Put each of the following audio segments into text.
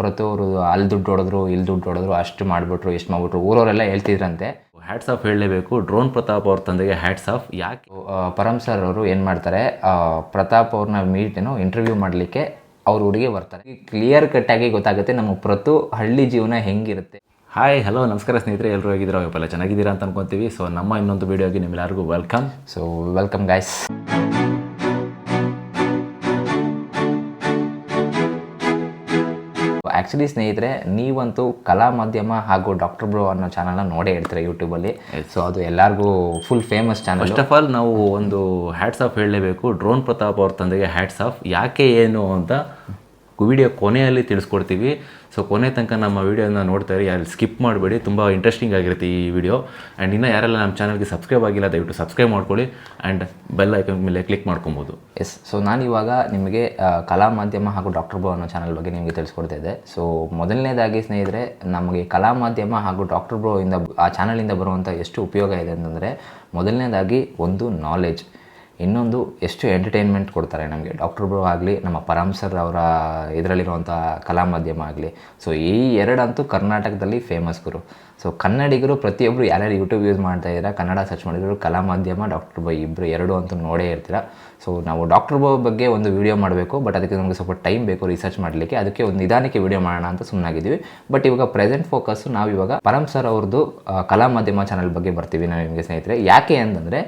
ಪ್ರತಿ ಅವರು ಅಲ್ಲಿ ದುಡ್ಡು ಹೊಡೆದ್ರು ಇಲ್ಲಿ ದುಡ್ಡು ಹೊಡೆದ್ರು ಅಷ್ಟು ಮಾಡಿಬಿಟ್ರು ಎಷ್ಟು ಮಾಡ್ಬಿಟ್ರು. ಊರವರೆಲ್ಲ ಹೇಳ್ತಿದ್ರಂತೆ. ಹ್ಯಾಟ್ಸ್ ಆಫ್ ಹೇಳಲೇಬೇಕು. ಡ್ರೋನ್ ಪ್ರತಾಪ್ ಅವ್ರ ತಂದೆಗೆ ಹ್ಯಾಟ್ಸ್ ಆಫ್ ಯಾಕೆ? ಪರಮ್ ಸರ್ ಅವರು ಏನು ಮಾಡ್ತಾರೆ ಪ್ರತಾಪ್ ಅವ್ರನ್ನ ಮೀಟ್ ಏನೋ ಇಂಟರ್ವ್ಯೂ ಮಾಡಲಿಕ್ಕೆ ಅವ್ರ ಹುಡುಗಿ ಬರ್ತಾರೆ. ಕ್ಲಿಯರ್ ಕಟ್ಟಾಗಿ ಗೊತ್ತಾಗುತ್ತೆ ನಮ್ಮ ಪ್ರತು ಹಳ್ಳಿ ಜೀವನ ಹೆಂಗಿರುತ್ತೆ. ಹಾಯ್ ಹಲೋ ನಮಸ್ಕಾರ ಸ್ನೇಹಿತರೆ ಎಲ್ಲರೂ ಹೇಗಿದ್ದೀರಾ? ಪಲ್ಲ ಚೆನ್ನಾಗಿದ್ದೀರಾ ಅಂತ ಅನ್ಕೊಂತೀವಿ. ಸೊ ನಮ್ಮ ಇನ್ನೊಂದು ವೀಡಿಯೋಗೆ ನಿಮ್ಮೆಲ್ಲರಿಗೂ welcome so welcome guys actually ಸ್ನೇಹಿತರೆ ನೀವಂತೂ ಕಲಾ ಮಾಧ್ಯಮ ಹಾಗೂ ಡಾಕ್ಟರ್ ಬ್ರೋ ಅನ್ನೋ ಚಾನಲ್ನ ನೋಡೇ ಇರ್ತೀರ ಯೂಟ್ಯೂಬಲ್ಲಿ ಸೊ ಅದು ಎಲ್ಲರಿಗೂ full famous channel first of all ನಾವು ಒಂದು ಹ್ಯಾಟ್ಸ್ ಆಫ್ ಹೇಳಲೇಬೇಕು. ಡ್ರೋನ್ ಪ್ರತಾಪ್ ಅವ್ರ ತಂದೆಗೆ ಹ್ಯಾಟ್ಸ್ ಆಫ್ ಯಾಕೆ ಏನು ಅಂತ ವಿಡಿಯೋ ಕೊನೆಯಲ್ಲಿ ತಿಳಿಸ್ಕೊಡ್ತೀವಿ. ಸೊ ಕೊನೆ ತನಕ ನಮ್ಮ ವೀಡಿಯೋನ ನೋಡ್ತಾ ಇರಿ. ಯಾರು ಸ್ಕಿಪ್ ಮಾಡಬೇಡಿ. ತುಂಬ ಇಂಟ್ರೆಸ್ಟಿಂಗ್ ಆಗಿರುತ್ತೆ ಈ ವಿಡಿಯೋ. ಆ್ಯಂಡ್ ಇನ್ನೂ ಯಾರೆಲ್ಲ ನಮ್ಮ ಚಾನಲ್ಗೆ ಸಬ್ಸ್ಕ್ರೈಬ್ ಆಗಿಲ್ಲ, ದಯವಿಟ್ಟು ಸಬ್ಸ್ಕ್ರೈಬ್ ಮಾಡ್ಕೊಳ್ಳಿ. ಆ್ಯಂಡ್ ಬೆಲ್ ಐಕನ್ ಮೇಲೆ ಕ್ಲಿಕ್ ಮಾಡ್ಕೊಬೋದು. ಎಸ್ ಸೊ ನಾನು ಇವಾಗ ನಿಮಗೆ ಕಲಾ ಮಾಧ್ಯಮ ಹಾಗೂ ಡಾಕ್ಟರ್ ಬ್ರೋ ಅನ್ನೋ ಚಾನಲ್ ಬಗ್ಗೆ ನಿಮಗೆ ತಿಳಿಸ್ಕೊಡ್ತಾ ಇದ್ದೆ. ಸೊ ಮೊದಲನೇದಾಗಿ ಸ್ನೇಹಿತರೆ, ನಮಗೆ ಕಲಾ ಮಾಧ್ಯಮ ಹಾಗೂ ಡಾಕ್ಟರ್ ಬ್ರೋ ಇಂದ ಆ ಚಾನಲಿಂದ ಬರುವಂಥ ಎಷ್ಟು ಉಪಯೋಗ ಇದೆ ಅಂತಂದರೆ, ಮೊದಲನೇದಾಗಿ ಒಂದು ನಾಲೆಜ್ ಇನ್ನೊಂದು ಎಷ್ಟು ಎಂಟರ್ಟೈನ್ಮೆಂಟ್ ಕೊಡ್ತಾರೆ ನಮಗೆ? ಡಾಕ್ಟರ್ ಬ್ರೋ ಆಗಲಿ, ನಮ್ಮ ಪರಮ್ ಸರ್ ಅವರ ಇದರಲ್ಲಿರುವಂಥ ಕಲಾ ಮಾಧ್ಯಮ ಆಗಲಿ. ಸೊ ಈ ಎರಡಂತೂ ಕರ್ನಾಟಕದಲ್ಲಿ ಫೇಮಸ್ ಗುರು. ಸೊ ಕನ್ನಡಿಗರು ಪ್ರತಿಯೊಬ್ಬರು ಯಾರ್ಯಾರು ಯೂಟ್ಯೂಬ್ ಯೂಸ್ ಮಾಡ್ತಾ ಇದ್ದೀರಾ, ಕನ್ನಡ ಸರ್ಚ್ ಮಾಡಿದ್ರು, ಕಲಾ ಮಾಧ್ಯಮ ಡಾಕ್ಟರ್ ಬೈ ಇಬ್ಬರು ಎರಡು ಅಂತೂ ನೋಡೇ ಇರ್ತೀರ. ಸೊ ನಾವು ಡಾಕ್ಟರ್ ಬೋ ಬಗ್ಗೆ ಒಂದು ವಿಡಿಯೋ ಮಾಡಬೇಕು ಬಟ್ ಅದಕ್ಕೆ ನಮಗೆ ಸ್ವಲ್ಪ ಟೈಮ್ ಬೇಕು ರಿಸರ್ಚ್ ಮಾಡಲಿಕ್ಕೆ. ಅದಕ್ಕೆ ಒಂದು ನಿಧಾನಕ್ಕೆ ವೀಡಿಯೋ ಮಾಡೋಣ ಅಂತ ಸುಮ್ಮನಾಗಿದ್ದೀವಿ ಬಟ್ ಇವಾಗ ಪ್ರೆಸೆಂಟ್ ಫೋಕಸ್ಸು ನಾವು ಇವಾಗ ಪರಮ್ ಸರ್ ಅವ್ರದ್ದು ಕಲಾ ಮಾಧ್ಯಮ ಚಾನಲ್ ಬಗ್ಗೆ ಬರ್ತೀವಿ ನಾವು ನಿಮಗೆ ಸ್ನೇಹಿತರೆ. ಯಾಕೆ ಅಂತಂದರೆ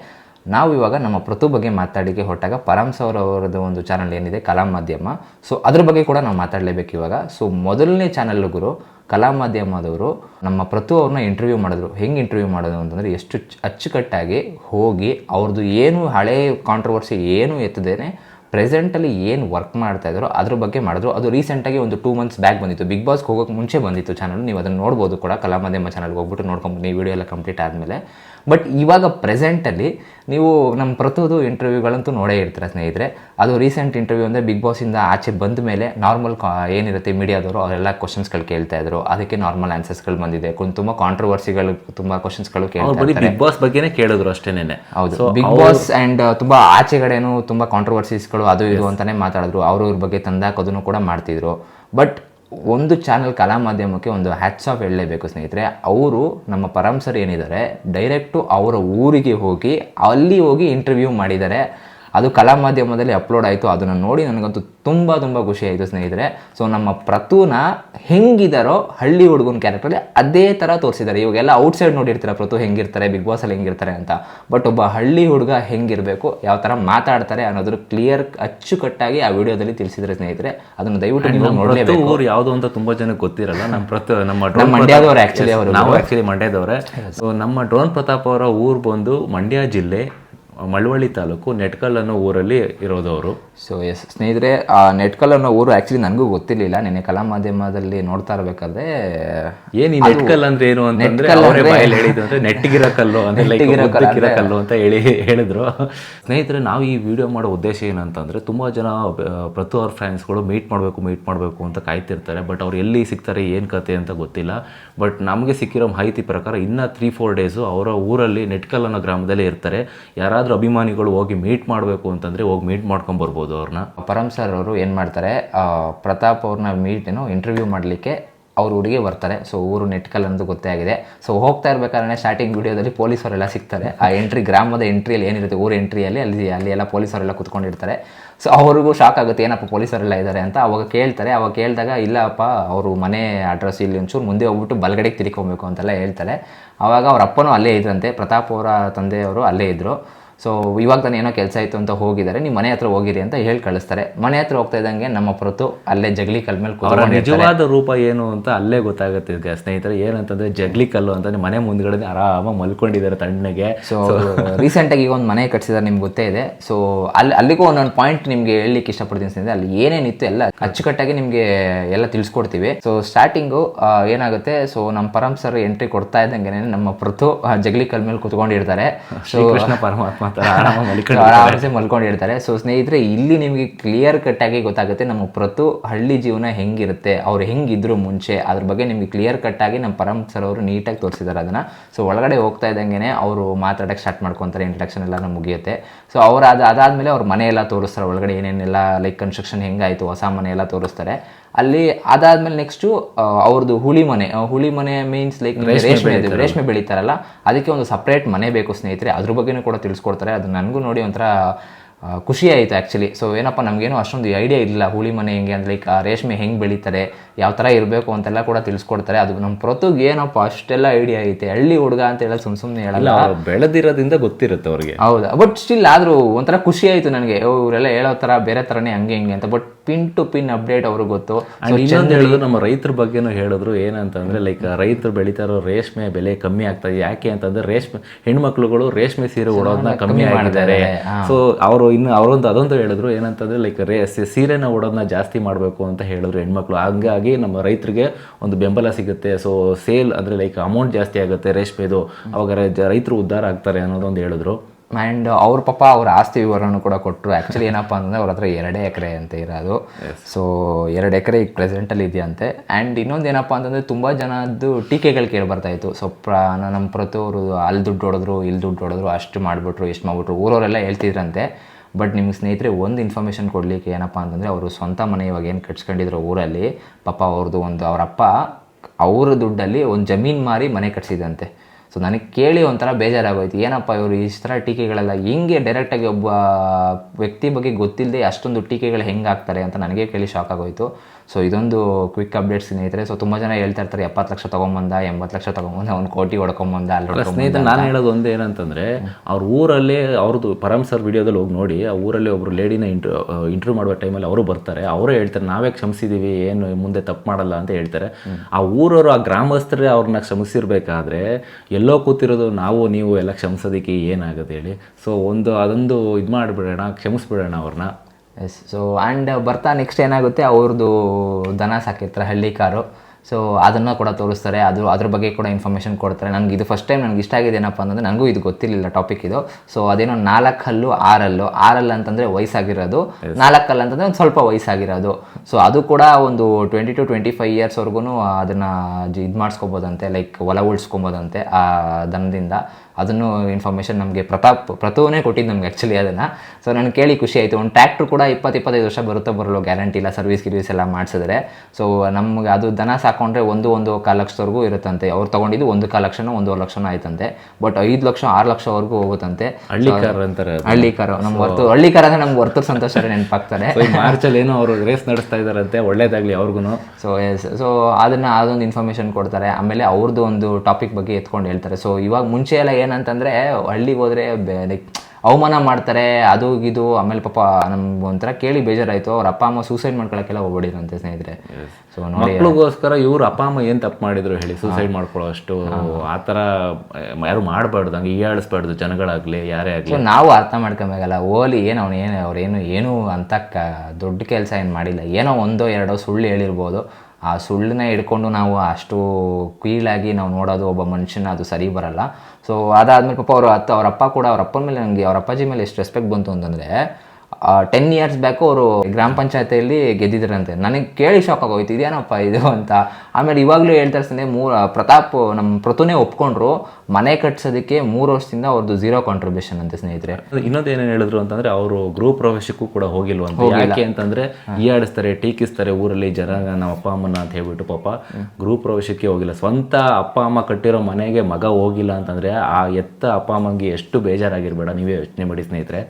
ನಾವು ಇವಾಗ ನಮ್ಮ ಪ್ರತು ಬಗ್ಗೆ ಮಾತಾಡಿಕೆ ಹೊರಟಾಗ ಪರಾಮ್ ಸೌರ್ ಅವರದ್ದು ಒಂದು ಚಾನಲ್ ಏನಿದೆ, ಕಲಾ ಮಾಧ್ಯಮ. ಸೊ ಅದ್ರ ಬಗ್ಗೆ ಕೂಡ ನಾವು ಮಾತಾಡಲೇಬೇಕು ಇವಾಗ. ಸೊ ಮೊದಲನೇ ಚಾನಲ್ ಗುರು ಕಲಾ ಮಾಧ್ಯಮದವರು ನಮ್ಮ ಪ್ರತು ಅವ್ರನ್ನ ಇಂಟರ್ವ್ಯೂ ಮಾಡಿದ್ರು. ಹೆಂಗೆ ಇಂಟರ್ವ್ಯೂ ಮಾಡೋದು ಅಂತಂದರೆ ಎಷ್ಟು ಅಚ್ಚುಕಟ್ಟಾಗಿ ಹೋಗಿ ಅವ್ರದ್ದು ಏನು ಹಳೆ ಕಾಂಟ್ರವರ್ಸಿ ಏನು ಎತ್ತದೇನೆ ಪ್ರೆಸೆಂಟಲ್ಲಿ ಏನು ವರ್ಕ್ ಮಾಡ್ತಾ ಇದ್ರು ಅದ್ರ ಬಗ್ಗೆ ಮಾಡಿದ್ರು. ಅದು ರೀಸೆಂಟಾಗಿ ಒಂದು ಟೂ ಮಂತ್ಸ್ ಬ್ಯಾಕ್ ಬಂದಿತ್ತು. ಬಿಗ್ ಬಾಸ್ಗೆ ಹೋಗೋಕೆ ಮುಂಚೆ ಬಂದಿತ್ತು ಚಾನಲ್ ನೀವು ಅದನ್ನು ನೋಡ್ಬೋದು ಕೂಡ ಕಲಾ ಮಾಧ್ಯಮ ಚಾನಲ್ಗೆ ಹೋಗ್ಬಿಟ್ಟು ನೋಡ್ಕೊಂಬಿಟ್ಟು ನೀವು ವಿಡಿಯೋ ಎಲ್ಲ ಕಂಪ್ಲೀಟ್ ಆದಮೇಲೆ. ಬಟ್ ಇವಾಗ ಪ್ರೆಸೆಂಟಲ್ಲಿ ನೀವು ನಮ್ಮ ಪ್ರತಿಯೊಂದು ಇಂಟರ್ವ್ಯೂಗಳಂತೂ ನೋಡೇ ಇರ್ತೀರ ಸ್ನೇಹಿತರೆ. ಅದು ರೀಸೆಂಟ್ ಇಂಟರ್ವ್ಯೂ ಅಂದರೆ ಬಿಗ್ ಬಾಸಿಂದ ಆಚೆ ಬಂದ ಮೇಲೆ ನಾರ್ಮಲ್ ಏನಿರುತ್ತೆ ಮೀಡಿಯಾದವರು ಅವರೆಲ್ಲ ಕ್ವಶನ್ಸ್ಗಳು ಕೇಳ್ತಾ ಇದ್ರು. ಅದಕ್ಕೆ ನಾರ್ಮಲ್ ಆನ್ಸರ್ಸ್ಗಳು ಬಂದಿದೆ. ಕುಂತು ತುಂಬ ಕಾಂಟ್ರವರ್ಸಿಗಳು ತುಂಬ ಕ್ವಶನ್ಸ್ಗಳು ಕೇಳ್ತಾರೆ ಬಿಗ್ ಬಾಸ್ ಬಗ್ಗೆನೇ ಕೇಳಿದ್ರು ಅಷ್ಟೇನೆ ಹೌದು. ಬಿಗ್ ಬಾಸ್ ಆ್ಯಂಡ್ ತುಂಬ ಆಚೆಗಡೆನೂ ತುಂಬ ಕಾಂಟ್ರವರ್ಸೀಸ್ಗಳು ಅದು ಇದು ಅಂತಲೇ ಮಾತಾಡಿದ್ರು. ಅವ್ರವ್ರ ಇವ್ರ ಬಗ್ಗೆ ತಂದಾಕೋದನ್ನು ಕೂಡ ಮಾಡ್ತಿದ್ರು. ಬಟ್ ಒಂದು ಚಾನಲ್ ಕಲಾ ಮಾಧ್ಯಮಕ್ಕೆ ಒಂದು ಹ್ಯಾಟ್ಸ್ ಆಫ್ ಹೇಳಲೇಬೇಕು ಸ್ನೇಹಿತರೆ. ಅವರು ನಮ್ಮ ಪರಮ್ ಸರ್ ಏನಿದ್ದಾರೆ ಡೈರೆಕ್ಟು ಅವರ ಊರಿಗೆ ಹೋಗಿ ಅಲ್ಲಿ ಹೋಗಿ ಇಂಟರ್ವ್ಯೂ ಮಾಡಿದ್ದಾರೆ. ಅದು ಕಲಾ ಮಾಧ್ಯಮದಲ್ಲಿ ಅಪ್ಲೋಡ್ ಆಯಿತು ಅದನ್ನು ನೋಡಿ ನನಗಂತೂ ತುಂಬ ತುಂಬ ಖುಷಿ ಆಯಿತು ಸ್ನೇಹಿತರೆ. ಸೊ ನಮ್ಮ ಪ್ರತೂನ ಹೆಂಗಿದಾರೋ ಹಳ್ಳಿ ಹುಡುಗನ ಕ್ಯಾರೆಕ್ಟರಲ್ಲಿ ಅದೇ ಥರ ತೋರಿಸಿದ್ದಾರೆ. ಇವಾಗೆಲ್ಲ ಔಟ್ಸೈಡ್ ನೋಡಿರ್ತಾರೆ ಪ್ರತು ಹೆಂಗಿರ್ತಾರೆ ಬಿಗ್ ಬಾಸಲ್ಲಿ ಹೆಂಗಿರ್ತಾರೆ ಅಂತ. ಬಟ್ ಒಬ್ಬ ಹಳ್ಳಿ ಹುಡುಗ ಹೆಂಗಿರಬೇಕು ಯಾವ ಥರ ಮಾತಾಡ್ತಾರೆ ಅನ್ನೋದ್ರ ಕ್ಲಿಯರ್ ಅಚ್ಚುಕಟ್ಟಾಗಿ ಆ ವಿಡಿಯೋದಲ್ಲಿ ತಿಳಿಸಿದ್ರೆ ಸ್ನೇಹಿತರೆ. ಅದನ್ನು ದಯವಿಟ್ಟು ನೀವು ನೋಡಲೇಬೇಕು. ಊರು ಯಾವುದು ಅಂತ ತುಂಬ ಜನಕ್ಕೆ ಗೊತ್ತಿರಲ್ಲ. ನಮ್ಮ ಪ್ರತ ನಮ್ಮ ಮಂಡ್ಯದವ್ರು ಆ್ಯಕ್ಚುಲಿ ಅವರು ನಾವು ಆ್ಯಕ್ಚುಲಿ ಮಂಡ್ಯದವರೇ. ಸೊ ನಮ್ಮ ಡ್ರೋನ್ ಪ್ರತಾಪ್ ಅವರ ಊರು ಬಂದು ಮಂಡ್ಯ ಜಿಲ್ಲೆ. ಮಳವಳ್ಳಿ ತಾಲೂಕು ನೆಟ್ಕಲ್ ಅನ್ನೋ ಊರಲ್ಲಿ ಇರೋದವರು ಸೊ ಎಸ್ ಸ್ನೇಹಿತರೆ ಆ ನೆಟ್ಕಲ್ ಅನ್ನೋ ಊರು ಆ್ಯಕ್ಚುಲಿ ನನಗೂ ಗೊತ್ತಿರಲಿಲ್ಲ. ನಿನ್ನೆ ಕಲಾ ಮಾಧ್ಯಮದಲ್ಲಿ ನೋಡ್ತಾ ಇರಬೇಕಾದ್ರೆ ಏನು ಈ ನೆಟ್ಕಲ್ ಅಂದ್ರೆ ಏನು ಅಂತಂದ್ರೆ ಅವರೇ ಬಾಯಲ್ಲಿ ಹೇಳಿದ್ರು ಅಂದ್ರೆ ನೆಟ್ಟಿಗಿರ ಕಲ್ಲು ಅಂದ್ರೆ ಕಲ್ಲು ಅಂತ ಹೇಳಿ ಹೇಳಿದ್ರು. ಸ್ನೇಹಿತರೆ ನಾವು ಈ ವಿಡಿಯೋ ಮಾಡೋ ಉದ್ದೇಶ ಏನಂತಂದ್ರೆ ತುಂಬಾ ಜನ ಪ್ರತಿ ಪ್ರತು ಅವ್ರ ಫ್ರೆಂಡ್ಸ್ಗಳು ಮೀಟ್ ಮಾಡಬೇಕು ಮೀಟ್ ಮಾಡಬೇಕು ಅಂತ ಕಾಯ್ತಿರ್ತಾರೆ. ಬಟ್ ಅವ್ರು ಎಲ್ಲಿ ಸಿಗ್ತಾರೆ ಏನು ಕತೆ ಅಂತ ಗೊತ್ತಿಲ್ಲ. ಬಟ್ ನಮಗೆ ಸಿಕ್ಕಿರೋ ಮಾಹಿತಿ ಪ್ರಕಾರ ಇನ್ನ ತ್ರೀ ಫೋರ್ ಡೇಸು ಅವರ ಊರಲ್ಲಿ ನೆಟ್ಕಲ್ ಅನ್ನೋ ಗ್ರಾಮದಲ್ಲಿ ಇರ್ತಾರೆ. ಯಾರಾದರೂ ಅಭಿಮಾನಿಗಳು ಹೋಗಿ ಮೀಟ್ ಮಾಡಬೇಕು ಅಂತಂದರೆ ಹೋಗಿ ಮೀಟ್ ಮಾಡ್ಕೊಂಡು ಬರ್ಬೋದು ಅವ್ರನ್ನ ಪರಮ್ ಸರ್ ಅವರು ಏನು ಮಾಡ್ತಾರೆ ಪ್ರತಾಪ್ ಅವ್ರನ್ನ ಏನು ಇಂಟರ್ವ್ಯೂ ಮಾಡಲಿಕ್ಕೆ ಅವ್ರ ಹುಡುಗಿ ಬರ್ತಾರೆ. ಸೊ ಊರು ನೆಟ್ಕಲ್ ಅಂತ ಗೊತ್ತೇ ಆಗಿದೆ. ಸೊ ಹೋಗ್ತಾ ಇರಬೇಕಾದ್ರೆ ಸ್ಟಾರ್ಟಿಂಗ್ ವಿಡಿಯೋದಲ್ಲಿ ಪೊಲೀಸರೆಲ್ಲ ಸಿಗ್ತಾರೆ. ಆ ಎಂಟ್ರಿ ಗ್ರಾಮದ ಎಂಟ್ರಿಯಲ್ಲಿ ಏನಿರುತ್ತೆ, ಊರು ಎಂಟ್ರಿಯಲ್ಲಿ ಅಲ್ಲಿ ಅಲ್ಲಿ ಎಲ್ಲ ಪೊಲೀಸರೆಲ್ಲ ಕುತ್ಕೊಂಡಿರ್ತಾರೆ. ಸೊ ಅವ್ರಿಗೂ ಶಾಕ್ ಆಗುತ್ತೆ, ಏನಪ್ಪ ಪೊಲೀಸರೆಲ್ಲ ಇದ್ದಾರೆ ಅಂತ ಅವಾಗ ಕೇಳ್ತಾರೆ. ಅವಾಗ ಕೇಳಿದಾಗ, ಇಲ್ಲಪ್ಪ, ಅವರು ಮನೆ ಅಡ್ರೆಸ್ ಇಲ್ಲಿ ಒಂಚೂರು ಮುಂದೆ ಹೋಗ್ಬಿಟ್ಟು ಬಲಗಡೆಗೆ ತಿರ್ಕೊಬೇಕು ಅಂತೆಲ್ಲ ಹೇಳ್ತಾರೆ. ಅವಾಗ ಅವ್ರ ಅಪ್ಪನೂ ಅಲ್ಲೇ ಇದ್ರಂತೆ, ಪ್ರತಾಪ್ ಅವರ ತಂದೆಯವರು ಅಲ್ಲೇ ಇದ್ದರು ಸೊ ಇವಾಗ ತಾನೇ ಏನೋ ಕೆಲಸ ಆಯಿತು ಅಂತ ಹೋಗಿದ್ದಾರೆ ನಿಮ್ಮ ಮನೆ ಹತ್ರ ಹೋಗಿರಿ ಅಂತ ಹೇಳಿ ಕಳಿಸ್ತಾರೆ. ಮನೆ ಹತ್ರ ಹೋಗ್ತಾ ಇದ್ದಂಗೆ ನಮ್ಮ ಪ್ರತು ಅಲ್ಲೇ ಜಗಲಿ ಕಲ್ ಮೇಲೆ ಅವರ ನಿಜವಾದ ರೂಪ ಏನು ಅಂತ ಅಲ್ಲೇ ಗೊತ್ತಾಗುತ್ತೆ ಈಗ ಸ್ನೇಹಿತರೆ. ಏನಂತಂದ್ರೆ ಜಗ್ಲಿ ಕಲ್ಲು ಅಂತ ಮನೆ ಮುಂದ್ಗಡೆ ಆರಾಮಾಗಿ ಮಲ್ಕೊಂಡಿದ್ದಾರೆ ತಣ್ಣಗೆ. ಸೊ ರೀಸೆಂಟಾಗಿ ಈಗ ಒಂದು ಮನೆ ಕಟ್ಸಿದ್ದಾರೆ ನಿಮ್ಗೆ ಗೊತ್ತೇ ಇದೆ. ಸೊ ಅಲ್ಲಿ ಅಲ್ಲಿಗೂ ಒಂದೊಂದು ಪಾಯಿಂಟ್ ನಿಮಗೆ ಹೇಳಲಿಕ್ಕೆ ಇಷ್ಟಪಡ್ತೀನಿ ಸ್ನೇಹಿತರೆ. ಅಲ್ಲಿ ಏನೇನಿತ್ತು ಎಲ್ಲ ಅಚ್ಚುಕಟ್ಟಾಗಿ ನಿಮಗೆ ಎಲ್ಲ ತಿಳಿಸ್ಕೊಡ್ತೀವಿ. ಸೊ ಸ್ಟಾರ್ಟಿಂಗು ಏನಾಗುತ್ತೆ? ಸೊ ನಮ್ಮ ಪರಮ್ ಸರ್ ಎಂಟ್ರಿ ಕೊಡ್ತಾ ಇದ್ದಂಗೆ ನಮ್ಮ ಪ್ರತು ಜಗಲಿ ಕಲ್ ಮೇಲೆ ಕುತ್ಕೊಂಡಿರ್ತಾರೆ. ಸೊ ಕೃಷ್ಣ ಪರಮಾತ್ಮ. ತರ ಆರಾಮಾಗಿ ಮಲ್ಕೊಂಡು ಆರಾಮ್ಸೆ ಮಲ್ಕೊಂಡಿರ್ತಾರೆ ಸೊ ಸ್ನೇಹಿತರೆ ಇಲ್ಲಿ ನಿಮಗೆ ಕ್ಲಿಯರ್ ಕಟ್ ಆಗಿ ಗೊತ್ತಾಗುತ್ತೆ ನಮ್ಮ ಪ್ರತು ಹಳ್ಳಿ ಜೀವನ ಹೆಂಗಿರುತ್ತೆ ಅವ್ರು ಹೆಂಗಿದ್ರು ಮುಂಚೆ. ಅದ್ರ ಬಗ್ಗೆ ನಿಮಗೆ ಕ್ಲಿಯರ್ ಕಟ್ ಆಗಿ ನಮ್ಮ ಪರಮ್ ಸರ್ ಅವರು ನೀಟಾಗಿ ತೋರಿಸಿದ್ದಾರೆ ಅದನ್ನ. ಸೊ ಒಳಗಡೆ ಹೋಗ್ತಾ ಇದ್ದಂಗೆ ಅವರು ಮಾತಾಡಕ್ಕೆ ಸ್ಟಾರ್ಟ್ ಮಾಡ್ಕೊತಾರೆ ಇಂಟ್ರಡಕ್ಷನ್ ಎಲ್ಲ ಮುಗಿಯುತ್ತೆ. ಸೊ ಅವ್ರು ಅದು ಅದಾದ್ಮೇಲೆ ಅವ್ರ ಮನೆ ಎಲ್ಲ ತೋರಿಸ್ತಾರೆ. ಒಳಗಡೆ ಏನೇನೆಲ್ಲ ಲೈಕ್ ಕನ್ಸ್ಟ್ರಕ್ಷನ್ ಹೆಂಗಾಯ್ತು ಹೊಸ ಮನೆ ಎಲ್ಲ ತೋರಿಸ್ತಾರೆ. ಅಲ್ಲಿ ಅದಾದ್ಮೇಲೆ ನೆಕ್ಸ್ಟು ಅವ್ರದ್ದು ಹುಳಿ ಮನೆ. ಹುಳಿ ಮನೆ ಮೀನ್ಸ್ ಲೈಕ್ ರೇಷ್ಮೆ ರೇಷ್ಮೆ ಬೆಳೀತಾರಲ್ಲ. ಅದಕ್ಕೆ ಒಂದು ಸಪ್ರೇಟ್ ಮನೆ ಬೇಕು ಸ್ನೇಹಿತರೆ. ಅದ್ರ ಬಗ್ಗೆನೂ ಕೂಡ ತಿಳಿಸ್ಕೊಡ್ತಾರೆ. ಅದು ನನಗೂ ನೋಡಿ ಒಂಥರ ಖುಷಿ ಆಯಿತು ಆ್ಯಕ್ಚುಲಿ ಸೊ ಏನಪ್ಪ ನಮಗೇನು ಅಷ್ಟೊಂದು ಐಡಿಯಾ ಇಲ್ಲ ಹುಳಿ ಮನೆ ಹೆಂಗೆ ಅಂದ್ರೆ ಲೈಕ್ ರೇಷ್ಮೆ ಹೆಂಗೆ ಬೆಳೀತಾರೆ ಯಾವ ಥರ ಇರಬೇಕು ಅಂತೆಲ್ಲ ಕೂಡ ತಿಳಿಸ್ಕೊಡ್ತಾರೆ. ಅದು ನಮ್ಮ ಪ್ರೊತುಗ್ ಏನಪ್ಪ ಅಷ್ಟೆಲ್ಲ ಐಡಿಯಾ ಐತೆ. ಹಳ್ಳಿ ಹುಡುಗ ಅಂತ ಹೇಳಿ ಸುಮ್ ಸುಮ್ಮನೆ ಹೇಳಲ್ಲ. ಬೆಳೆದಿರೋದ್ರಿಂದ ಗೊತ್ತಿರುತ್ತೆ ಅವ್ರಿಗೆ. ಹೌದಾ. ಬಟ್ ಸ್ಟಿಲ್ ಆದರೂ ಒಂಥರ ಖುಷಿ ಆಯಿತು ನನಗೆ. ಇವರೆಲ್ಲ ಹೇಳೋ ಥರ ಬೇರೆ ಥರನೇ ಹಂಗೆ ಹಿಂಗೆ ಅಂತ. But pin to pin update ಅವ್ರಿಗೆ ಗೊತ್ತು. ಇನ್ನೊಂದು ಹೇಳಿದ್ರು ನಮ್ಮ ರೈತರ ಬಗ್ಗೆನೂ ಹೇಳಿದ್ರು ಏನಂತಂದ್ರೆ ಲೈಕ್ ರೈತರು ಬೆಳೀತಾ ಇರೋ ರೇಷ್ಮೆ ಬೆಲೆ ಕಮ್ಮಿ ಆಗ್ತಾ ಇದೆ. ಯಾಕೆ ಅಂತಂದ್ರೆ ರೇಷ್ಮೆ ಹೆಣ್ಮಕ್ಳುಗಳು ರೇಷ್ಮೆ ಸೀರೆ ಉಡೋದನ್ನ ಕಮ್ಮಿ ಮಾಡಿದ್ದಾರೆ ಸೊ ಅವರು ಇನ್ನು ಅವರೊಂದು ಅದೊಂದು ಹೇಳಿದ್ರು ಏನಂತಂದ್ರೆ ಲೈಕ್ ರೇ ಸೀರೆನ ಉಡೋದನ್ನ ಜಾಸ್ತಿ ಮಾಡಬೇಕು ಅಂತ ಹೇಳಿದ್ರು ಹೆಣ್ಮಕ್ಳು. ಹಂಗಾಗಿ ನಮ್ಮ ರೈತರಿಗೆ ಒಂದು ಬೆಂಬಲ ಸಿಗುತ್ತೆ. ಸೊ ಸೇಲ್ ಅಂದ್ರೆ ಲೈಕ್ ಅಮೌಂಟ್ ಜಾಸ್ತಿ ಆಗುತ್ತೆ ರೇಷ್ಮೆದು. ಅವಾಗ ರೈತರು ಉದ್ಧಾರ ಆಗ್ತಾರೆ ಅನ್ನೋದೊಂದು ಹೇಳಿದ್ರು. ಆ್ಯಂಡ್ ಅವ್ರ ಪಾಪ ಅವ್ರ ಆಸ್ತಿ ವಿವರನೂ ಕೂಡ ಕೊಟ್ಟರು ಆ್ಯಕ್ಚುಲಿ ಏನಪ್ಪ ಅಂದರೆ ಅವ್ರ ಹತ್ರ ಎರಡೇ ಎಕರೆ ಅಂತ ಇರೋದು. ಸೊ ಎರಡು ಎಕರೆ ಈಗ ಪ್ರೆಸೆಂಟಲ್ಲಿ ಇದೆಯಂತೆ. ಆ್ಯಂಡ್ ಇನ್ನೊಂದು ಏನಪ್ಪ ಅಂತಂದರೆ ತುಂಬ ಜನದ್ದು ಟೀಕೆಗಳು ಕೇಳಿ ಬರ್ತಾ ಇತ್ತು. ಸೊ ಪ್ರ ನಮ್ಮ ಪ್ರತಿ ಅವರು ಅಲ್ಲಿ ದುಡ್ಡು ಹೊಡೆದ್ರು ಇಲ್ಲಿ ದುಡ್ಡು ಹೊಡೆದ್ರು ಅಷ್ಟು ಮಾಡಿಬಿಟ್ರು ಎಷ್ಟು ಮಾಡಿಬಿಟ್ರು. ಊರವರೆಲ್ಲ ಹೇಳ್ತಿದ್ರಂತೆ. ಬಟ್ ನಿಮ್ಗೆ ಸ್ನೇಹಿತರೆ ಒಂದು ಇನ್ಫಾರ್ಮೇಷನ್ ಕೊಡಲಿಕ್ಕೆ ಏನಪ್ಪ ಅಂತಂದರೆ ಅವರು ಸ್ವಂತ ಮನೆ ಇವಾಗ ಏನು ಕಟ್ಸ್ಕೊಂಡಿದ್ರು ಊರಲ್ಲಿ ಪಾಪ ಅವ್ರದ್ದು ಒಂದು ಅವರಪ್ಪ ಅಪ್ಪ ಅವ್ರ ದುಡ್ಡಲ್ಲಿ ಒಂದು ಜಮೀನು ಮಾರಿ ಮನೆ ಕಟ್ಸಿದಂತೆ ಸೊ ನನಗೆ ಕೇಳಿ ಒಂಥರ ಬೇಜಾರಾಗೋಯ್ತು. ಏನಪ್ಪ ಇವರು ಈ ಥರ ಟೀಕೆಗಳೆಲ್ಲ ಹೆಂಗೆ ಡೈರೆಕ್ಟಾಗಿ ಒಬ್ಬ ವ್ಯಕ್ತಿ ಬಗ್ಗೆ ಗೊತ್ತಿಲ್ಲದೆ ಅಷ್ಟೊಂದು ಟೀಕೆಗಳು ಹೆಂಗೆ ಆಗ್ತಾರೆ ಅಂತ ನನಗೆ ಕೇಳಿ ಶಾಕ್ ಆಗೋಯ್ತು. ಸೊ ಇದೊಂದು ಕ್ವಿಕ್ ಅಪ್ಡೇಟ್ ಸ್ನೇಹಿತರೆ. ಸೊ ತುಂಬ ಜನ ಹೇಳ್ತಾ ಇರ್ತಾರೆ ಎಪ್ಪತ್ತು ಲಕ್ಷ ತೊಗೊಂಬಂದ ಎಂಬತ್ತು ಲಕ್ಷ ತೊಗೊಂಬಂದ ಒಂದು ಕೋಟಿ ಹೊಡ್ಕೊಂಬಂದ ಅಲ್ಲಿ ಸ್ನೇಹಿತ ಸ್ನೇಹಿತರೆ ನಾನು ಹೇಳೋದು ಒಂದು ಏನಂತಂದ್ರೆ ಅವ್ರ ಊರಲ್ಲೇ ಅವ್ರದ್ದು ಪರಮ್ ಸರ್ ವಿಡಿಯೋದಲ್ಲಿ ಹೋಗಿ ನೋಡಿ ಆ ಊರಲ್ಲಿ ಒಬ್ರು ಲೇಡಿನ ಇಂಟ್ರ್ ಇಂಟರ್ವ್ಯೂ ಮಾಡುವ ಟೈಮಲ್ಲಿ ಅವರು ಬರ್ತಾರೆ. ಅವರೇ ಹೇಳ್ತಾರೆ ನಾವೇ ಕ್ಷಮಿಸಿದ್ದೀವಿ ಏನು ಮುಂದೆ ತಪ್ಪು ಮಾಡಲ್ಲ ಅಂತ ಹೇಳ್ತಾರೆ. ಆ ಊರವರು ಆ ಗ್ರಾಮಸ್ಥರೇ ಅವ್ರನ್ನ ಕ್ಷಮಿಸಿರ್ಬೇಕಾದ್ರೆ ಎಲ್ಲೋ ಕೂತಿರೋದು ನಾವು ನೀವು ಎಲ್ಲ ಕ್ಷಮಿಸೋದಕ್ಕೆ ಏನಾಗುತ್ತೆ? ಹೇಳಿ. ಸೊ ಒಂದು ಅದೊಂದು ಇದು ಮಾಡಿಬಿಡೋಣ ಕ್ಷಮಿಸ್ಬಿಡೋಣ ಅವ್ರನ್ನ ಎಸ್ ಸೊ ಆ್ಯಂಡ್ ಬರ್ತಾ ನೆಕ್ಸ್ಟ್ ಏನಾಗುತ್ತೆ? ಅವ್ರದ್ದು ದನ ಸಾಕಿರ್ತಾರೆ ಹಳ್ಳಿ ಕಾರು. ಸೊ ಅದನ್ನು ಕೂಡ ತೋರಿಸ್ತಾರೆ. ಅದು ಅದ್ರ ಬಗ್ಗೆ ಕೂಡ ಇನ್ಫಾರ್ಮೇಷನ್ ಕೊಡ್ತಾರೆ. ನನಗೆ ಇದು ಫಸ್ಟ್ ಟೈಮ್ ನನಗೆ ಇಷ್ಟ ಆಗಿದೆ ಏನಪ್ಪ ಅಂತಂದರೆ ನನಗೂ ಇದು ಗೊತ್ತಿರಲಿಲ್ಲ ಟಾಪಿಕ್ ಇದು. ಸೊ ಅದೇನೋ ನಾಲ್ಕು ಹಲ್ಲು ಆರಲ್ಲು ಆರಲ್ಲು ಅಂತಂದರೆ ವಯಸ್ಸಾಗಿರೋದು. ನಾಲ್ಕು ಹಲ್ಲು ಅಂತಂದರೆ ಒಂದು ಸ್ವಲ್ಪ ವಯಸ್ಸಾಗಿರೋದು. ಸೊ ಅದು ಕೂಡ ಒಂದು ಟ್ವೆಂಟಿ ಟು ಟ್ವೆಂಟಿ ಫೈವ್ ಇಯರ್ಸ್ವರೆಗೂ ಅದನ್ನು ಇದು ಮಾಡಿಸ್ಕೊಬೋದಂತೆ ಲೈಕ್ ಹೊಲ ಉಳಿಸ್ಕೊಬೋದಂತೆ ಆ ದನದಿಂದ. ಅದನ್ನು ಇನ್ಫಾರ್ಮೇಷನ್ ನಮಗೆ ಪ್ರತಾಪ್ ಪ್ರತುವೇ ಕೊಟ್ಟಿದ್ದು ನಮ್ಗೆ ಆ್ಯಕ್ಚುಲಿ ಅದನ್ನು. ಸೊ ನಾನು ಕೇಳಿ ಖುಷಿ ಆಯಿತು. ಒಂದು ಟ್ಯಾಕ್ಟ್ರು ಕೂಡ ಇಪ್ಪತ್ತು ಇಪ್ಪತ್ತೈದು ವರ್ಷ ಬರುತ್ತೋ ಬರಲು ಗ್ಯಾರಂಟಿ ಇಲ್ಲ ಸರ್ವಿಸ್ ಗಿರ್ವಿಸ್ ಎಲ್ಲ ಮಾಡಿಸಿದ್ರೆ. ಸೊ ನಮ್ಗೆ ಅದು ದನ ಸಾಕೊಂಡ್ರೆ ಒಂದು ಒಂದು ಕಾಲು ಲಕ್ಷದವರೆಗೂ ಇರುತ್ತಂತೆ. ಅವ್ರು ತೊಗೊಂಡಿದ್ದು ಒಂದು ಕಾಲು ಲಕ್ಷನೋ ಒಂದೂವರೆ ಲಕ್ಷನೋ ಆಯ್ತಂತೆ. ಬಟ್ ಐದು ಲಕ್ಷ ಆರು ಲಕ್ಷವರೆಗೂ ಹೋಗುತ್ತಂತೆ. ಹಳ್ಳಿ ಕಾರ್ ಅಂತಾರೆ. ಹಳ್ಳಿ ಕಾರು ನಮ್ಗೆ ಹೊರ್ತು ಹಳ್ಳಿ ಕಾರ್ ಅಂದರೆ ನಮ್ಗೆ ಹೊರ್ತು ಸಂತೋಷ ನೆನಪಾಗ್ತಾರೆ ಮಾರ್ಚಲ್ಲಿ ಏನೋ ಅವರು ರೇಸ್ ನಡೆಸ್ತಾ ಇದ್ದಾರಂತೆ ಒಳ್ಳೇದಾಗಲಿ ಅವ್ರಿಗೂ ಸೊ ಎಸ್ ಸೊ ಅದನ್ನು ಅದೊಂದು ಇನ್ಫಾರ್ಮೇಷನ್ ಕೊಡ್ತಾರೆ. ಆಮೇಲೆ ಅವ್ರದ್ದು ಒಂದು ಟಾಪಿಕ್ ಬಗ್ಗೆ ಎತ್ಕೊಂಡು ಹೇಳ್ತಾರೆ. ಸೊ ಇವಾಗ ಮುಂಚೆ ಎಲ್ಲ ಏನಂತಂದರೆ ಹಳ್ಳಿಗೆ ಹೋದರೆ ಲೈಕ್ ಅವಮಾನ ಮಾಡ್ತಾರೆ ಅದು ಇದು ಆಮೇಲೆ ಪಾಪ ನಮ್ಗೆ ಒಂಥರ ಕೇಳಿ ಬೇಜಾರಾಯಿತು. ಅವ್ರ ಅಪ್ಪ ಅಮ್ಮ ಸೂಸೈಡ್ ಮಾಡ್ಕೊಳಕ್ಕೆಲ್ಲ ಹೋಗ್ಬಿಡಿರಂತೆ ಸ್ನೇಹಿತರೆ. ಸೊ ನೋಡಿಗೋಸ್ಕರ ಮಕ್ಳಿಗೋಸ್ಕರ ಇವ್ರ ಅಪ್ಪ ಅಮ್ಮ ಏನು ತಪ್ಪು ಮಾಡಿದ್ರು ಹೇಳಿ ಸೂಸೈಡ್ ಮಾಡ್ಕೊಳ್ಳೋ ಅಷ್ಟು ಆ ಥರ ಯಾರು ಮಾಡಬಾರ್ದು ಹಂಗೆ ಹೀಯಾಳಿಸ್ಬಾರ್ದು ಜನಗಳಾಗ್ಲಿ ಯಾರೇ ಆಗಲಿ. ನಾವು ಅರ್ಥ ಮಾಡ್ಕೊಬೇಕಲ್ಲ ಓಲಿ ಏನು ಅವ್ನು ಏನು ಅವ್ರೇನು ಏನು ಅಂತ ಕ ದೊಡ್ಡ ಕೆಲಸ ಏನು ಮಾಡಿಲ್ಲ. ಏನೋ ಒಂದೋ ಎರಡೋ ಸುಳ್ಳು ಹೇಳಿರ್ಬೋದು. ಆ ಸುಳ್ಳನ್ನ ಹಿಡ್ಕೊಂಡು ನಾವು ಅಷ್ಟು ಕೀಳಾಗಿ ನಾವು ನೋಡೋದು ಒಬ್ಬ ಮನುಷ್ಯನ ಅದು ಸರಿ ಬರಲ್ಲ. ಸೊ ಅದಾದಮೇಲೆ ಪಾಪ ಅವರು ಅತ್ತ ಅವರಪ್ಪ ಕೂಡ ಅವರ ಅಪ್ಪನ ಮೇಲೆ ನನಗೆ ಅವ್ರ ಅಪ್ಪಾಜಿ ಮೇಲೆ ಎಷ್ಟು ರೆಸ್ಪೆಕ್ಟ್ ಬಂತು ಅಂತಂದರೆ ಟೆನ್ ಇಯರ್ಸ್ ಬ್ಯಾಕು ಅವರು ಗ್ರಾಮ ಪಂಚಾಯತಿಯಲ್ಲಿ ಗೆದ್ದಿದ್ರಂತೆ. ನನಗೆ ಕೇಳಿ ಶಾಕ್ ಆಗೋಯ್ತು ಇದೇನಪ್ಪ ಇದು ಅಂತ. ಆಮೇಲೆ ಇವಾಗಲೂ ಹೇಳ್ತಾ ಇರ್ತೀನಿ ಮೂರು ಪ್ರತಾಪ್ ನಮ್ಮ ಪ್ರತುನೇ ಒಪ್ಕೊಂಡ್ರು ಮನೆ ಕಟ್ಸೋದಕ್ಕೆ ಮೂರು ವರ್ಷದಿಂದ ಅವ್ರದ್ದು ಜೀರೋ ಕಾಂಟ್ರಿಬ್ಯೂಷನ್ ಅಂತ ಸ್ನೇಹಿತರೆ. ಇನ್ನೊಂದು ಏನೇನು ಹೇಳಿದ್ರು ಅಂತಂದ್ರೆ ಅವರು ಗೃಹ ಪ್ರವೇಶಕ್ಕೂ ಕೂಡ ಹೋಗಿಲ್ವಂತೆ ಯಾಕೆ ಅಂತಂದ್ರೆ ಆಡಿಸ್ತಾರೆ ಟೀಕಿಸ್ತಾರೆ ಊರಲ್ಲಿ ಜನ ನಮ್ಮ ಅಪ್ಪ ಅಮ್ಮನ ಅಂತ ಹೇಳ್ಬಿಟ್ಟು ಪಾಪ. ಗೃಹ ಪ್ರವೇಶಕ್ಕೆ ಹೋಗಿಲ್ಲ. ಸ್ವಂತ ಅಪ್ಪ ಅಮ್ಮ ಕಟ್ಟಿರೋ ಮನೆಗೆ ಮಗ ಹೋಗಿಲ್ಲ ಅಂತಂದ್ರೆ ಆ ಎತ್ತ ಅಪ್ಪ ಅಮ್ಮಂಗೆ ಎಷ್ಟು ಬೇಜಾರಾಗಿರ್ಬೇಡ ನೀವೇ ಯೋಚನೆ ಮಾಡಿ ಸ್ನೇಹಿತರೆ.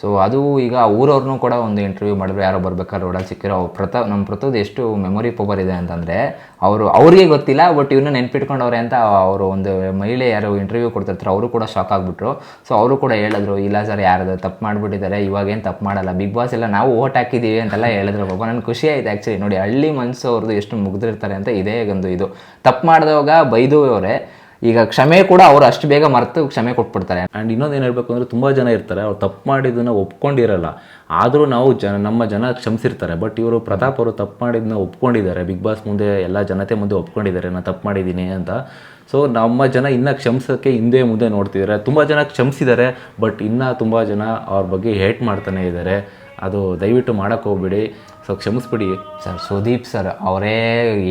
ಸೊ ಅದು ಈಗ ಊರವ್ರನ್ನೂ ಕೂಡ ಒಂದು ಇಂಟರ್ವ್ಯೂ ಮಾಡಿದ್ರು. ಯಾರೋ ಬರ್ಬೇಕಾದ್ರೆ ರೋಡಲ್ಲಿ ಸಿಕ್ಕಿರೋ ಪ್ರತ ನಮ್ಮ ಪ್ರತೋದ್ ಎಷ್ಟು ಮೆಮೊರಿ ಪವರ್ ಇದೆ ಅಂತಂದರೆ, ಅವರು, ಅವ್ರಿಗೆ ಗೊತ್ತಿಲ್ಲ ಬಟ್ ಇವನ್ನ ನೆನ್ಪಿಟ್ಕೊಂಡವ್ರೆ ಅಂತ ಅವರು ಒಂದು ಮಹಿಳೆ ಯಾರು ಇಂಟರ್ವ್ಯೂ ಕೊಡ್ತಿರ್ತಾರೆ, ಅವರು ಕೂಡ ಶಾಕ್ ಆಗಿಬಿಟ್ರು. ಸೊ ಅವರು ಕೂಡ ಹೇಳಿದ್ರು, ಇಲ್ಲ ಸರ್ ಯಾರಾದ್ರು ತಪ್ಪು ಮಾಡಿಬಿಟ್ಟಿದ್ದಾರೆ ಇವಾಗೇನು ತಪ್ಪು ಮಾಡಲ್ಲ. ಬಿಗ್ ಬಾಸ್ ಎಲ್ಲ ನಾವು ಓಟ್ ಹಾಕಿದ್ದೀವಿ ಅಂತೆಲ್ಲ ಹೇಳಿದ್ರು. ಪಾಪ ನನಗೆ ಖುಷಿ ಆಯಿತು ಆ್ಯಕ್ಚುಲಿ ನೋಡಿ, ಹಳ್ಳಿ ಮನಸ್ಸು ಅವ್ರದ್ದು ಎಷ್ಟು ಮುಗಿದಿರ್ತಾರೆ ಅಂತ ಇದೇ ಒಂದು ಇದು. ತಪ್ಪು ಮಾಡಿದವಾಗ ಬೈದು ಅವರೇ ಈಗ ಕ್ಷಮೆ ಕೂಡ ಅವರು ಅಷ್ಟು ಬೇಗ ಮರೆತು ಕ್ಷಮೆ ಕೊಟ್ಬಿಡ್ತಾರೆ. ಆ್ಯಂಡ್ ಇನ್ನೊಂದು ಏನು ಹೇಳ್ಬೇಕು ಅಂದರೆ ತುಂಬ ಜನ ಇರ್ತಾರೆ, ಅವ್ರು ತಪ್ಪು ಮಾಡಿದ್ದನ್ನು ಒಪ್ಕೊಂಡಿರಲ್ಲ. ಆದರೂ ನಾವು ಜನ, ನಮ್ಮ ಜನ ಕ್ಷಮಿಸಿರ್ತಾರೆ. ಬಟ್ ಇವರು ಪ್ರತಾಪ್ ಅವರು ತಪ್ಪು ಮಾಡಿದ್ದನ್ನ ಒಪ್ಕೊಂಡಿದ್ದಾರೆ. ಬಿಗ್ ಬಾಸ್ ಮುಂದೆ ಎಲ್ಲ ಜನತೆ ಮುಂದೆ ಒಪ್ಕೊಂಡಿದ್ದಾರೆ ನಾನು ತಪ್ಪು ಮಾಡಿದ್ದೀನಿ ಅಂತ. ಸೊ ನಮ್ಮ ಜನ ಇನ್ನೂ ಕ್ಷಮಿಸೋಕ್ಕೆ ಹಿಂದೆ ಮುಂದೆ ನೋಡ್ತಿದ್ದಾರೆ. ತುಂಬ ಜನ ಕ್ಷಮಿಸಿದ್ದಾರೆ ಬಟ್ ಇನ್ನೂ ತುಂಬ ಜನ ಅವ್ರ ಬಗ್ಗೆ ಹೇಟ್ ಮಾಡ್ತಾನೆ ಇದ್ದಾರೆ. ಅದು ದಯವಿಟ್ಟು ಮಾಡೋಕ್ಕೆ ಹೋಗ್ಬಿಡಿ. ಸೊ ಕ್ಷಮಿಸ್ಬಿಡಿ ಸರ್ ಸುದೀಪ್ ಸರ್ ಅವರೇ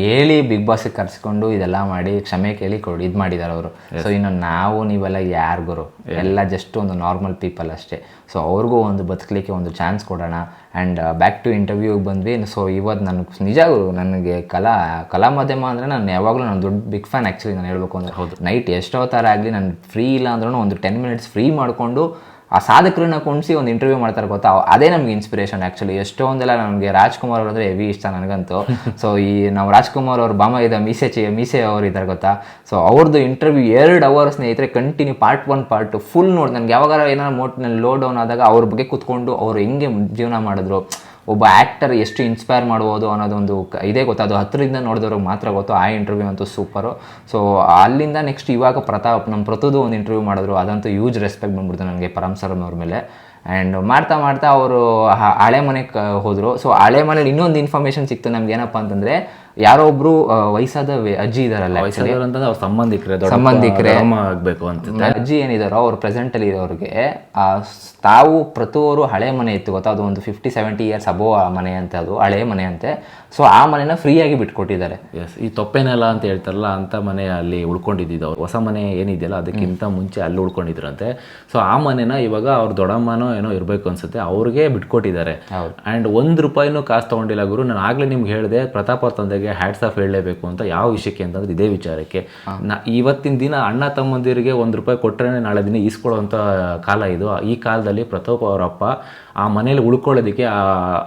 ಹೇಳಿ ಬಿಗ್ ಬಾಸ್ಗೆ ಕರೆಸ್ಕೊಂಡು ಇದೆಲ್ಲ ಮಾಡಿ ಕ್ಷಮೆ ಕೇಳಿ ಕೊಡಿ ಇದು ಮಾಡಿದ್ದಾರೆ ಅವರು. ಸೊ ಇನ್ನು ನಾವು ನೀವೆಲ್ಲ ಯಾರಿಗೂ ಗುರು? ಎಲ್ಲ ಜಸ್ಟ್ ಒಂದು ನಾರ್ಮಲ್ ಪೀಪಲ್ ಅಷ್ಟೇ. ಸೊ ಅವ್ರಿಗೂ ಒಂದು ಬದುಕಲಿಕ್ಕೆ ಒಂದು ಚಾನ್ಸ್ ಕೊಡೋಣ. ಆ್ಯಂಡ್ ಬ್ಯಾಕ್ ಟು ಇಂಟರ್ವ್ಯೂಗೆ ಬಂದ್ವಿ. ಸೊ ಇವತ್ತು ನನಗೆ ನಿಜ ನನಗೆ ಕಲಾ ಕಲಾ ಮಾಧ್ಯಮ ಅಂದರೆ ನಾನು ಯಾವಾಗಲೂ ನಾನು ದೊಡ್ಡ ಬಿಗ್ ಫ್ಯಾನ್ ಆ್ಯಕ್ಚುಲಿ ನಾನು ಹೇಳ್ಬೇಕು ಅಂದರೆ ಹೌದು. ನೈಟ್ ಎಷ್ಟೋ ಥರ ಆಗಲಿ ನಾನು ಫ್ರೀ ಇಲ್ಲ ಅಂದ್ರೂ ಒಂದು ಟೆನ್ ಮಿನಿಟ್ಸ್ ಫ್ರೀ ಮಾಡಿಕೊಂಡು ಆ ಸಾಧಕರನ್ನ ಕುಣಿಸಿ ಒಂದು ಇಂಟರ್ವ್ಯೂ ಮಾಡ್ತಾರೆ ಗೊತ್ತಾ? ಅದೇ ನಮ್ಗೆ ಇನ್ಸ್ಪಿರೇಷನ್ ಆ್ಯಕ್ಚುಲಿ ಎಷ್ಟೊಂದೆಲ್ಲ ನನಗೆ ರಾಜ್ಕುಮಾರ್ ಅವ್ರು ಅಂದರೆ ಹೆವಿ ಇಷ್ಟ ನನಗಂತೂ. ಸೊ ಈ ನಾವು ರಾಜ್ಕುಮಾರ್ ಅವ್ರ ಬಾಮ ಇದ್ದ ಮೀಸೆ ಚಿ, ಮೀಸೆ ಅವ್ರು ಇದ್ದಾರೆ ಗೊತ್ತಾ? ಸೊ ಅವ್ರದ್ದು ಇಂಟರ್ವ್ಯೂ ಎರಡು ಅವರ್ ಸ್ನೇಹಿತರೆ continue part one part full ನೋಡಿ. ನನಗೆ ಯಾವಾಗ ಏನಾರು ಮೋಟ್ನಲ್ಲಿ ಲೋ ಡೌನ್ ಆದಾಗ ಅವ್ರ ಬಗ್ಗೆ ಕುತ್ಕೊಂಡು ಅವ್ರು ಹೆಂಗೆ ಜೀವನ ಮಾಡಿದ್ರು? ಒಬ್ಬ ಆ್ಯಕ್ಟರ್ ಎಷ್ಟು ಇನ್ಸ್ಪೈರ್ ಮಾಡ್ಬೋದು ಅನ್ನೋದೊಂದು ಇದೇ ಗೊತ್ತು? ಅದು ಹತ್ತಿರದಿಂದ ನೋಡಿದವ್ರಿಗೆ ಮಾತ್ರ ಗೊತ್ತು. ಆ ಇಂಟರ್ವ್ಯೂ ಅಂತೂ ಸೂಪರು ಸೊ ಅಲ್ಲಿಂದ ನೆಕ್ಸ್ಟ್ ಇವಾಗ ಪ್ರತಾಪ್ ನಮ್ಮ ಪ್ರತುದು ಒಂದು ಇಂಟರ್ವ್ಯೂ ಮಾಡಿದ್ರು. ಅದಂತೂ ಯೂಜ್ ರೆಸ್ಪೆಕ್ಟ್ ಬಂದ್ಬಿಡ್ತು ನನಗೆ ಪರಮ್ ಅವ್ರ ಮೇಲೆ. ಆ್ಯಂಡ್ ಮಾಡ್ತಾ ಮಾಡ್ತಾ ಅವರು ಹಳೆ ಮನೆಗೆ ಹೋದರು. ಸೊ ಹಳೆ ಮನೇಲಿ ಇನ್ನೊಂದು ಇನ್ಫಾರ್ಮೇಷನ್ ಸಿಕ್ತು ನಮ್ಗೆ ಏನಪ್ಪ ಅಂತಂದರೆ ಯಾರೋ ಒಬ್ರು ವಯಸ್ಸಾದ ಅಜ್ಜಿ ಇದಾರಲ್ಲ ಅಂತಂದ್ರೆ ಅವ್ರ ಸಂಬಂಧಿಕರೇ ಆಗ್ಬೇಕು ಅಂತ ಅಜ್ಜಿ ಏನಿದಾರೋ ಅವ್ರ ಪ್ರೆಸೆಂಟ್ ಅಲ್ಲಿ ಇರೋರಿಗೆ ಆ ತಾವು ಪ್ರತಿಯೊರು ಹಳೆ ಮನೆ ಇತ್ತು ಗೊತ್ತಾ? ಅದು ಒಂದು ಫಿಫ್ಟಿ ಸೆವೆಂಟಿ ಇಯರ್ಸ್ ಅಬೋ ಮನೆ ಅಂತ ಅದು ಹಳೆ ಮನೆ ಅಂತೆ. ಸೊ ಆ ಮನೆನ ಫ್ರೀಯಾಗಿ ಬಿಟ್ಕೊಟ್ಟಿದ್ದಾರೆ. ಎಸ್ ಈ ತೊಪ್ಪೇನೆಲ್ಲ ಅಂತ ಹೇಳ್ತಾರಲ್ಲ ಅಂತ ಮನೆ ಅಲ್ಲಿ ಉಳ್ಕೊಂಡಿದ್ದು ಅವ್ರು. ಹೊಸ ಮನೆ ಏನಿದೆಯಲ್ಲ ಅದಕ್ಕಿಂತ ಮುಂಚೆ ಅಲ್ಲಿ ಉಳ್ಕೊಂಡಿದ್ರಂತೆ. ಸೊ ಆ ಮನೆನ ಇವಾಗ ಅವ್ರ ದೊಡ್ಡಮ್ಮನೋ ಏನೋ ಇರಬೇಕು ಅನ್ಸುತ್ತೆ ಅವ್ರಿಗೆ ಬಿಟ್ಕೊಟ್ಟಿದ್ದಾರೆ. ಆ್ಯಂಡ್ ಒಂದು ರೂಪಾಯಿನೂ ಕಾಸು ತೊಗೊಂಡಿಲ್ಲ ಗುರು ನಾನು ಆಗಲೇ ನಿಮ್ಗೆ ಹೇಳಿದೆ ಪ್ರತಾಪ ಅವ್ರ ತಂದೆಗೆ ಹ್ಯಾಟ್ಸ್ ಆಫ್ ಹೇಳಲೇಬೇಕು ಅಂತ ಯಾವ ವಿಷಯಕ್ಕೆ ಅಂತಂದ್ರೆ ಇದೇ ವಿಚಾರಕ್ಕೆ. ನಾ ಇವತ್ತಿನ ದಿನ ಅಣ್ಣ ತಮ್ಮಂದಿರಿಗೆ ಒಂದು ರೂಪಾಯಿ ಕೊಟ್ಟರೆ ನಾಳೆ ದಿನ ಈಸ್ಕೊಳ್ಳೋವಂಥ ಕಾಲ ಇದು. ಈ ಕಾಲದಲ್ಲಿ ಪ್ರತಾಪ್ ಅವರಪ್ಪ ಆ ಮನೆಯಲ್ಲಿ ಉಳ್ಕೊಳ್ಳೋದಕ್ಕೆ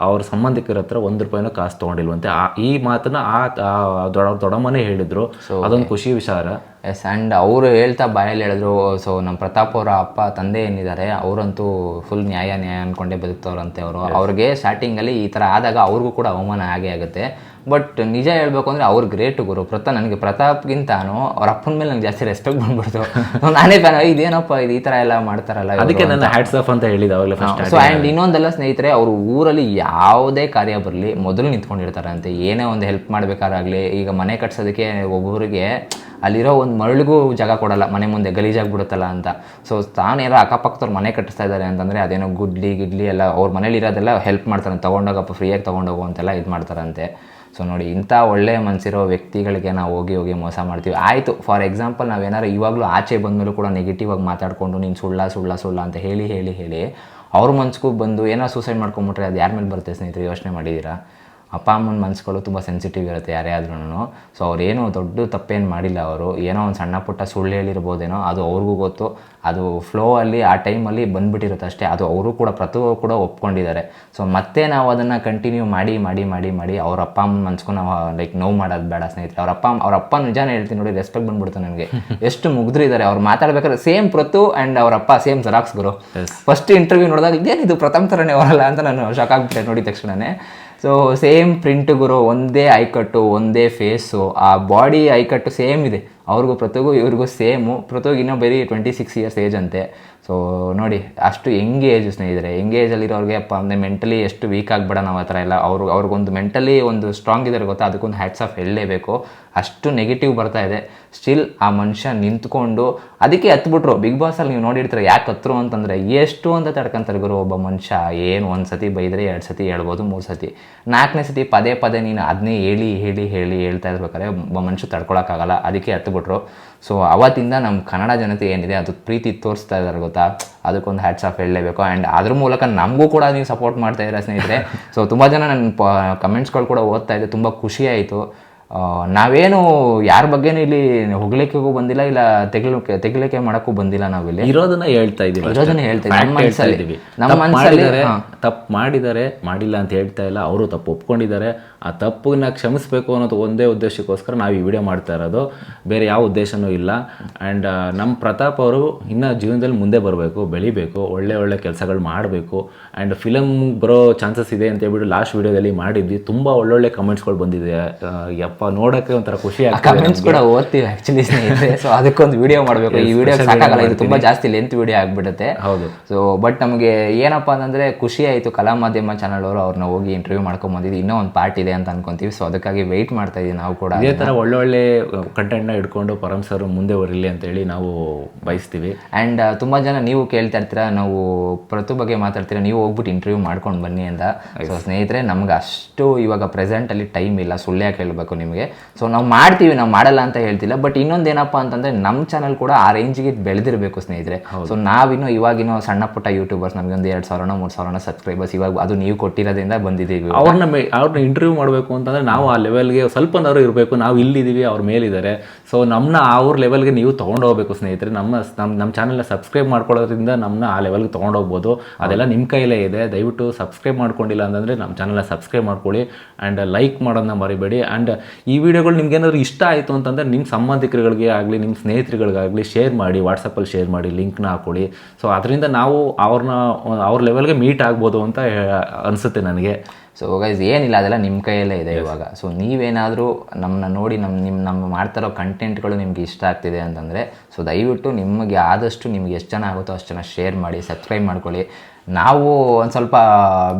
ಅವ್ರ ಸಂಬಂಧಿಕರ ಹತ್ರ ಒಂದು ರೂಪಾಯಿನೂ ಕಾಸು ತೊಗೊಂಡಿಲ್ವಂತೆ. ಆ ಈ ಮಾತನ್ನ ಆ ಆ ದೊಡ್ಡ ದೊಡ್ಡಮ್ಮನೇ ಹೇಳಿದ್ರು. ಅದೊಂದು ಖುಷಿ ವಿಚಾರ. ಎಸ್ ಆ್ಯಂಡ್ ಅವರು ಹೇಳ್ತಾ ಬಾಯಲ್ಲಿ ಹೇಳಿದ್ರು ಸೊ ನಮ್ಮ ಪ್ರತಾಪ್ ಅವರ ಅಪ್ಪ ತಂದೆ ಏನಿದ್ದಾರೆ ಅವರಂತೂ ಫುಲ್ ನ್ಯಾಯ ನ್ಯಾಯ ಅಂದ್ಕೊಂಡೇ ಬದುಕ್ತವ್ರಂತೆ ಅವರು. ಅವ್ರಿಗೆ ಸ್ಟಾರ್ಟಿಂಗಲ್ಲಿ ಈ ಥರ ಆದಾಗ ಅವ್ರಿಗೂ ಕೂಡ ಅವಮಾನ ಆಗೇ ಆಗುತ್ತೆ. ಬಟ್ ನಿಜ ಹೇಳಬೇಕು ಅಂದರೆ ಅವ್ರು ಗ್ರೇಟ್ ಗುರು. ಪ್ರತಾ ನನಗೆ ಪ್ರತಾಪ್ಗಿಂತಾನು ಅವ್ರ ಅಪ್ಪನ ಮೇಲೆ ನಂಗೆ ಜಾಸ್ತಿ ರೆಸ್ಪೆಕ್ಟ್ ಬಂದ್ಬಿಡ್ತು. ನಾನೇ ಫ್ಯಾನ್ ಇದೇನಪ್ಪ ಇದು ಈ ಥರ ಎಲ್ಲ ಮಾಡ್ತಾರಲ್ಲ ಅದಕ್ಕೆ. ನನ್ನ ಹ್ಯಾಟ್ಸ್ ಆಫ್ ಅಂತ ಹೇಳಿದ ಅವಾಗಲೇ ಸೊ ಆ್ಯಂಡ್ ಇನ್ನೊಂದೆಲ್ಲ ಸ್ನೇಹಿತರೆ ಅವರು ಊರಲ್ಲಿ ಯಾವುದೇ ಕಾರ್ಯ ಬರಲಿ ಮೊದಲು ನಿಂತ್ಕೊಂಡಿರ್ತಾರೆ ಅಂತೆ ಏನೇ ಒಂದು ಹೆಲ್ಪ್ ಮಾಡಬೇಕಾರಾಗಲಿ ಈಗ ಮನೆ ಕಟ್ಸೋದಕ್ಕೆ ಒಬ್ಬೊಬ್ಬರಿಗೆ ಅಲ್ಲಿರೋ ಒಂದು ಮರಳಿಗೂ ಜಾಗ ಕೊಡಲ್ಲ ಮನೆ ಮುಂದೆ ಗಲೀಜಾಗ್ಬಿಡುತ್ತಲ್ಲ ಅಂತ. ಸೊ ತಾನೇನೋ ಅಕ್ಕಪಕ್ಕದವ್ರು ಮನೆ ಕಟ್ಟಿಸ್ತಾ ಇದ್ದಾರೆ ಅಂತಂದರೆ ಅದೇನೋ ಗುಡ್ಲಿ ಗಿಡ್ಲಿ ಎಲ್ಲ ಅವ್ರ ಮನೇಲಿ ಇರೋದೆಲ್ಲ ಹೆಲ್ಪ್ ಮಾಡ್ತಾರೆ ತೊಗೊಂಡೋಗಪ್ಪ ಫ್ರೀಯಾಗಿ ತೊಗೊಂಡೋಗು ಅಂತೆಲ್ಲ ಇದು ಮಾಡ್ತಾರಂತೆ. ಸೊ ನೋಡಿ, ಇಂಥ ಒಳ್ಳೆಯ ಮನಸ್ಸಿರೋ ವ್ಯಕ್ತಿಗಳಿಗೆ ನಾವು ಹೋಗಿ ಹೋಗಿ ಮೋಸ ಮಾಡ್ತೀವಿ. ಆಯಿತು ಫಾರ್ ಎಕ್ಸಾಂಪಲ್ ನಾವೇನಾರು ಇವಾಗಲೂ ಆಚೆ ಬಂದಮೇಲೂ ಕೂಡ ನೆಗೆಟಿವ್ ಆಗಿ ಮಾತಾಡಿಕೊಂಡು ನೀನು ಸುಳ್ಳ ಸುಳ್ಳ ಸುಳ್ಳ ಅಂತ ಹೇಳಿ ಹೇಳಿ ಹೇಳಿ, ಅವ್ರ ಮನ್ಸಿಗೂ ಬಂದು ಏನೋ ಸೂಸೈಡ್ ಮಾಡ್ಕೊಂಬಿಟ್ರೆ ಅದು ಯಾರ ಮೇಲೆ ಬರುತ್ತೆ ಸ್ನೇಹಿತರು? ಯೋಚನೆ ಮಾಡಿದ್ದೀರಾ? ಅಪ್ಪ ಅಮ್ಮನ ಮನಸ್ಸುಗಳು ತುಂಬ ಸೆನ್ಸಿಟಿವ್ ಇರುತ್ತೆ ಯಾರೇ ಆದ್ರೂ ಸೊ ಅವ್ರೇನು ದೊಡ್ಡ ತಪ್ಪೇನು ಮಾಡಿಲ್ಲ ಅವರು. ಏನೋ ಒಂದು ಸಣ್ಣ ಪುಟ್ಟ ಸುಳ್ಳು ಹೇಳಿರ್ಬೋದೇನೋ ಅದು ಅವ್ರಿಗೂ ಗೊತ್ತು. ಅದು ಫ್ಲೋ ಅಲ್ಲಿ ಆ ಟೈಮಲ್ಲಿ ಬಂದುಬಿಟ್ಟಿರುತ್ತೆ ಅಷ್ಟೇ. ಅದು ಅವರು ಕೂಡ ಪ್ರತಿ ಕೂಡ ಒಪ್ಕೊಂಡಿದ್ದಾರೆ. ಸೊ ಮತ್ತೆ ನಾವು ಅದನ್ನು ಕಂಟಿನ್ಯೂ ಮಾಡಿ ಮಾಡಿ ಮಾಡಿ ಮಾಡಿ ಅವ್ರ ಅಪ್ಪ ಅಮ್ಮನ ಮನ್ಸ್ಗೂ ನಾವು ಲೈಕ್ ನೋವು ಮಾಡೋದು ಬೇಡ ಸ್ನೇಹಿತರೆ. ಅವ್ರ ಅಪ್ಪ ಅವ್ರ ಅಪ್ಪ ನಿಜಾನೇ ಹೇಳ್ತೀನಿ ನೋಡಿ ರೆಸ್ಪೆಕ್ಟ್ ಬಂದ್ಬಿಡ್ತು ನನಗೆ. ಎಷ್ಟು ಮುಗಿದ್ರಿದ್ದಾರೆ ಅವ್ರು ಮಾತಾಡ್ಬೇಕಾದ್ರೆ ಸೇಮ್ ಪ್ರತು ಆ್ಯಂಡ್ ಅವ್ರ ಅಪ್ಪ ಸೇಮ್ ಜೆರಾಕ್ಸ್ ಗುರು. ಫಸ್ಟ್ ಇಂಟರ್ವ್ಯೂ ನೋಡಿದಾಗ ಇದೇನಿದು ಪ್ರಥಮ ಥರನೇ ಅವರಲ್ಲ ಅಂತ ನಾನು ಶಾಕ್ ಆಗ್ಬಿಟ್ಟೆ ನೋಡಿದ ತಕ್ಷಣನೇ. ಸೊ ಸೇಮ್ ಪ್ರಿಂಟ್ ಗುರು, ಒಂದೇ ಐಕಟ್ಟು ಒಂದೇ ಫೇಸು ಆ ಬಾಡಿ ಐಕಟ್ಟು ಸೇಮ್ ಇದೆ. ಅವ್ರಿಗೂ ಪ್ರತಿಗೂ ಇವ್ರಿಗೂ ಸೇಮು ಪ್ರತಿಗೂ ಇನ್ನೂ ಬರೀ ಟ್ವೆಂಟಿ ಸಿಕ್ಸ್ ಇಯರ್ಸ್ ಏಜ್ ಅಂತೆ. ಸೊ ನೋಡಿ, ಅಷ್ಟು ಯಂಗ್ ಏಜ್ ಸ್ನೇಹಿತರೆ ಯಂಗ್ ಏಜಲ್ಲಿರೋರಿಗೆ ಅಪ್ಪ, ಅಂದರೆ ಮೆಂಟಲಿ ಎಷ್ಟು ವೀಕ್ ಆಗಬೇಡ ನಾವು ಆ ಥರ ಎಲ್ಲ. ಅವ್ರು, ಅವ್ರಿಗೊಂದು ಮೆಂಟಲಿ ಒಂದು ಸ್ಟ್ರಾಂಗ್ ಇದ್ದಾರೆ ಗೊತ್ತಾ? ಅದಕ್ಕೊಂದು ಹ್ಯಾಟ್ಸ್ ಆಫ್ ಹೇಳಲೇಬೇಕು. ಅಷ್ಟು ನೆಗೆಟಿವ್ ಬರ್ತಾ ಇದೆ. ಸ್ಟಿಲ್ ಆ ಮನುಷ್ಯ ನಿಂತ್ಕೊಂಡು ಅದಕ್ಕೆ ಹತ್ಬಿಟ್ರು ಬಿಗ್ ಬಾಸಲ್ಲಿ ನೀವು ನೋಡಿರ್ತೀರ ಯಾಕೆ ಹತ್ರು ಅಂತಂದರೆ ಎಷ್ಟು ಅಂತ ತಡ್ಕೊಂತಾರೆ ಗುರು ಒಬ್ಬ ಮನುಷ್ಯ. ಏನು ಒಂದು ಸತಿ ಬೈದರೆ ಎರಡು ಸತಿ ಹೇಳ್ಬೋದು ಮೂರು ಸತಿ. ನಾಲ್ಕನೇ ಸತಿ ಪದೇ ಪದೇ ನೀನು ಅದನ್ನೇ ಹೇಳಿ ಹೇಳಿ ಹೇಳಿ ಹೇಳ್ತಾ ಇರ್ಬೇಕಾದ್ರೆ ಒಬ್ಬ ಮನುಷ್ಯ ತಡ್ಕೊಳಕ್ಕಾಗಲ್ಲ. ಅದಕ್ಕೆ ಹತ್ಬಿಟ್ರು ಸೊ ಅವತ್ತಿಂದ ನಮ್ಮ ಕನ್ನಡ ಜನತೆ ಏನಿದೆ ಅದು ಪ್ರೀತಿ ತೋರಿಸ್ತಾ ಇದ್ದಾರೆ ಗೊತ್ತಾ? ಅದಕ್ಕೊಂದು ಹ್ಯಾಟ್ಸ್ ಆಫ್ ಹೇಳಲೇಬೇಕು. ಆ್ಯಂಡ್ ಅದ್ರ ಮೂಲಕ ನಮಗೂ ಕೂಡ ನೀವು ಸಪೋರ್ಟ್ ಮಾಡ್ತಾ ಇದ್ದೀರಾ ಸ್ನೇಹಿತರೆ. ಸೊ ತುಂಬ ಜನ ನನ್ನ ಕಮೆಂಟ್ಸ್ಗಳು ಕೂಡ ಓದ್ತಾ ಇದ್ದೆ. ತುಂಬ ಖುಷಿ ಆಯಿತು. ಆ, ನಾವೇನು ಯಾರ ಬಗ್ಗೆನೂ ಇಲ್ಲಿ ಹೊಗಳಿಕೆಗೂ ಬಂದಿಲ್ಲ ಇಲ್ಲ ತೆಗಿಲಿಕ್ಕೆ ತೆಗಿಲಿಕ್ಕೆ ಮಾಡೋಕ್ಕೂ ಬಂದಿಲ್ಲ ನಾವಿಲ್ಲಿ. ಇರೋದನ್ನ ಹೇಳ್ತಾ ಇದೀವಿ ಇರೋದನ್ನ ಹೇಳ್ತಾ. ನಮ್ಮ ಮನಸ್ಸಲ್ಲಿ ತಪ್ಪು ಮಾಡಿದ್ದಾರೆ ಮಾಡಿಲ್ಲ ಅಂತ ಹೇಳ್ತಾ ಇಲ್ಲ ಅವರು ತಪ್ಪು ಒಪ್ಕೊಂಡಿದ್ದಾರೆ. ಆ ತಪ್ಪನ್ನ ಕ್ಷಮಿಸಬೇಕು ಅನ್ನೋದು ಒಂದೇ ಉದ್ದೇಶಕ್ಕೋಸ್ಕರ ನಾವು ಈ ವಿಡಿಯೋ ಮಾಡ್ತಾ ಇರೋದು. ಬೇರೆ ಯಾವ ಉದ್ದೇಶನೂ ಇಲ್ಲ. ಆ್ಯಂಡ್ ನಮ್ಮ ಪ್ರತಾಪ್ ಅವರು ಇನ್ನ ಜೀವನದಲ್ಲಿ ಮುಂದೆ ಬರಬೇಕು ಬೆಳಿಬೇಕು ಒಳ್ಳೆ ಒಳ್ಳೆ ಕೆಲಸಗಳು ಮಾಡಬೇಕು. ಆ್ಯಂಡ್ ಫಿಲಮ್ ಬರೋ ಚಾನ್ಸಸ್ ಇದೆ ಅಂತ ಹೇಳ್ಬಿಟ್ಟು ಲಾಸ್ಟ್ ವಿಡಿಯೋದಲ್ಲಿ ಮಾಡಿದ್ವಿ. ತುಂಬ ಒಳ್ಳೊಳ್ಳೆ ಕಮೆಂಟ್ಸ್ಗಳು ಬಂದಿದೆ ಯಪ್ಪ. ಸ್ವಲ್ಪ ನೋಡೋಕ್ಕೆ ಒಂಥರ ಖುಷಿ ಕಮೆಂಟ್ಸ್ ಕೂಡ ಓದ್ತೀವಿ ಆಕ್ಚುಲಿ ಸ್ನೇಹಿತರೆ. ಸೊ ಅದಕ್ಕೊಂದು ವಿಡಿಯೋ ಮಾಡಬೇಕು. ಈ ವಿಡಿಯೋ ಸಾಕಾಗಲ್ಲ ಇದು ತುಂಬಾ ಜಾಸ್ತಿ ಲೆಂತ್ ವಿಡಿಯೋ ಆಗಿಬಿಡುತ್ತೆ. ಹೌದು. ಸೊ ಬಟ್ ನಮಗೆ ಏನಪ್ಪ ಅಂತಂದ್ರೆ ಖುಷಿ ಆಯಿತು ಕಲಾ ಮಾಧ್ಯಮ ಚಾನಲ್ ಅವರು ಅವ್ರನ್ನ ಹೋಗಿ ಇಂಟರ್ವ್ಯೂ ಮಾಡ್ಕೊಂಡ್ ಬಂದಿದ್ದು. ಇನ್ನೂ ಒಂದು ಪಾರ್ಟ್ ಇದೆ ಅಂತ ಅನ್ಕೊಂತೀವಿ. ಸೊ ಅದಕ್ಕಾಗಿ ವೆಯ್ಟ್ ಮಾಡ್ತಾ ಇದೀವಿ ನಾವು ಕೂಡ ಇದೇ ಥರ ಒಳ್ಳೊಳ್ಳೆ ಕಂಟೆಂಟ್ನ ಇಟ್ಕೊಂಡು ಪರಮ್ ಸರ್ ಮುಂದೆ ಬರಲಿ ಅಂತೇಳಿ ನಾವು ಬಯಸ್ತೀವಿ. ಆ್ಯಂಡ್ ತುಂಬ ಜನ ನೀವು ಕೇಳ್ತಾ ಇರ್ತೀರಾ ನಾವು ಪ್ರತಿ ಬಗ್ಗೆ ಮಾತಾಡ್ತೀರಾ ನೀವು ಹೋಗ್ಬಿಟ್ಟು ಇಂಟರ್ವ್ಯೂ ಮಾಡ್ಕೊಂಡು ಬನ್ನಿ ಅಂತ. ಸೊ ಸ್ನೇಹಿತರೆ ನಮ್ಗೆ ಅಷ್ಟು ಇವಾಗ ಪ್ರೆಸೆಂಟಲ್ಲಿ ಟೈಮ್ ಇಲ್ಲ. ಸುಳ್ಳಿಯಾಕೆ ಹೇಳಬೇಕು ನಿಮಗೆ. ಸೊ ನಾವು ಮಾಡ್ತೀವಿ ನಾವು ಮಾಡಲ್ಲ ಅಂತ ಹೇಳ್ತಿಲ್ಲ ಬಟ್ ಇನ್ನೊಂದು ಏನಪ್ಪ ಅಂತಂದರೆ ನಮ್ಮ ಚಾನಲ್ ಕೂಡ ಆ ರೇಂಜಿಗೆ ಬೆಳೆದಿರಬೇಕು ಸ್ನೇಹಿತರೆ. ಸೊ ನಾವಿನ್ನು ಇವಾಗಿನೋ ಸಣ್ಣ ಪುಟ್ಟ ಯೂಟ್ಯೂಬರ್ಸ್ ನಮಗೆ ಒಂದು ಎರಡು ಸಾವಿರನೋ ಮೂರು ಸಾವಿರನ ಸಬ್ಸ್ಕ್ರೈಬರ್ಸ್ ಇವಾಗ ಅದು ನೀವು ಕೊಟ್ಟಿರೋದ್ರಿಂದ ಬಂದಿದ್ದೀವಿ ಅವ್ರನ್ನ ಅವ್ರನ್ನ ಇಂಟರ್ವ್ಯೂ ಮಾಡಬೇಕು ಅಂತಂದ್ರೆ ನಾವು ಆ ಲೆವೆಲ್ಗೆ ಸ್ವಲ್ಪನಾದ್ರು ಇರಬೇಕು ನಾವು ಇಲ್ಲಿದ್ದೀವಿ ಅವ್ರ ಮೇಲಿದ್ದಾರೆ. ಸೊ ನಮ್ಮನ್ನ ಅವ್ರ ಲೆವೆಲ್ಗೆ ನೀವು ತೊಗೊಂಡು ಹೋಗ್ಬೇಕು ಸ್ನೇಹಿತರೆ. ನಮ್ಮ ನಮ್ಮ ನಮ್ಮ ಚಾನಲ್ನ ಸಬ್ಸ್ಕ್ರೈಬ್ ಮಾಡ್ಕೊಳ್ಳೋದ್ರಿಂದ ನಮ್ಮನ್ನ ಆ ಲೆವೆಲ್ಗೆ ತೊಗೊಂಡೋಗ್ಬೋದು ಅದೆಲ್ಲ ನಿಮ್ಮ ಕೈಲೇ ಇದೆ. ದಯವಿಟ್ಟು ಸಬ್ಸ್ಕ್ರೈಬ್ ಮಾಡ್ಕೊಂಡಿಲ್ಲ ಅಂತಂದರೆ ನಮ್ಮ ಚಾನಲ್ನ ಸಬ್ಸ್ಕ್ರೈಬ್ ಮಾಡ್ಕೊಳ್ಳಿ ಆ್ಯಂಡ್ ಲೈಕ್ ಮಾಡೋದನ್ನ ಮರಿಬೇಡಿ. ಆ್ಯಂಡ್ ಈ ವಿಡಿಯೋಗಳು ನಿಮ್ಗೆ ಏನಾದ್ರು ಇಷ್ಟ ಆಯಿತು ಅಂತಂದರೆ ನಿಮ್ಮ ಸಂಬಂಧಿಕರುಗಳಿಗೆ ಆಗಲಿ ನಿಮ್ಮ ಸ್ನೇಹಿತರುಗಳಿಗಾಗಲಿ ಶೇರ್ ಮಾಡಿ ವಾಟ್ಸಪ್ಪಲ್ಲಿ ಶೇರ್ ಮಾಡಿ ಲಿಂಕ್ನ ಹಾಕೊಳ್ಳಿ. ಸೊ ಅದರಿಂದ ನಾವು ಅವ್ರನ್ನ ಅವ್ರ ಲೆವೆಲ್ಗೆ ಮೀಟ್ ಆಗ್ಬೋದು ಅಂತ ಅನಿಸುತ್ತೆ ಅನ್ಸುತ್ತೆ ನನಗೆ. ಸೊ ಗೈಸ್ ಏನಿಲ್ಲ ಅದೆಲ್ಲ ನಿಮ್ಮ ಕೈಯಲ್ಲೇ ಇದೆ ಇವಾಗ. ಸೊ ನೀವೇನಾದರೂ ನಮ್ಮನ್ನ ನೋಡಿ ನಮ್ಮ ನಿಮ್ಮ ನಮ್ಮ ಮಾಡ್ತಿರೋ ಕಂಟೆಂಟ್ಗಳು ನಿಮ್ಗೆ ಇಷ್ಟ ಆಗ್ತಿದೆ ಅಂತಂದರೆ ಸೊ ದಯವಿಟ್ಟು ನಿಮಗೆ ಆದಷ್ಟು ನಿಮ್ಗೆ ಎಷ್ಟು ಜನ ಆಗುತ್ತೋ ಅಷ್ಟು ಜನ ಶೇರ್ ಮಾಡಿ ಸಬ್ಸ್ಕ್ರೈಬ್ ಮಾಡ್ಕೊಳ್ಳಿ. ನಾವು ಒಂದು ಸ್ವಲ್ಪ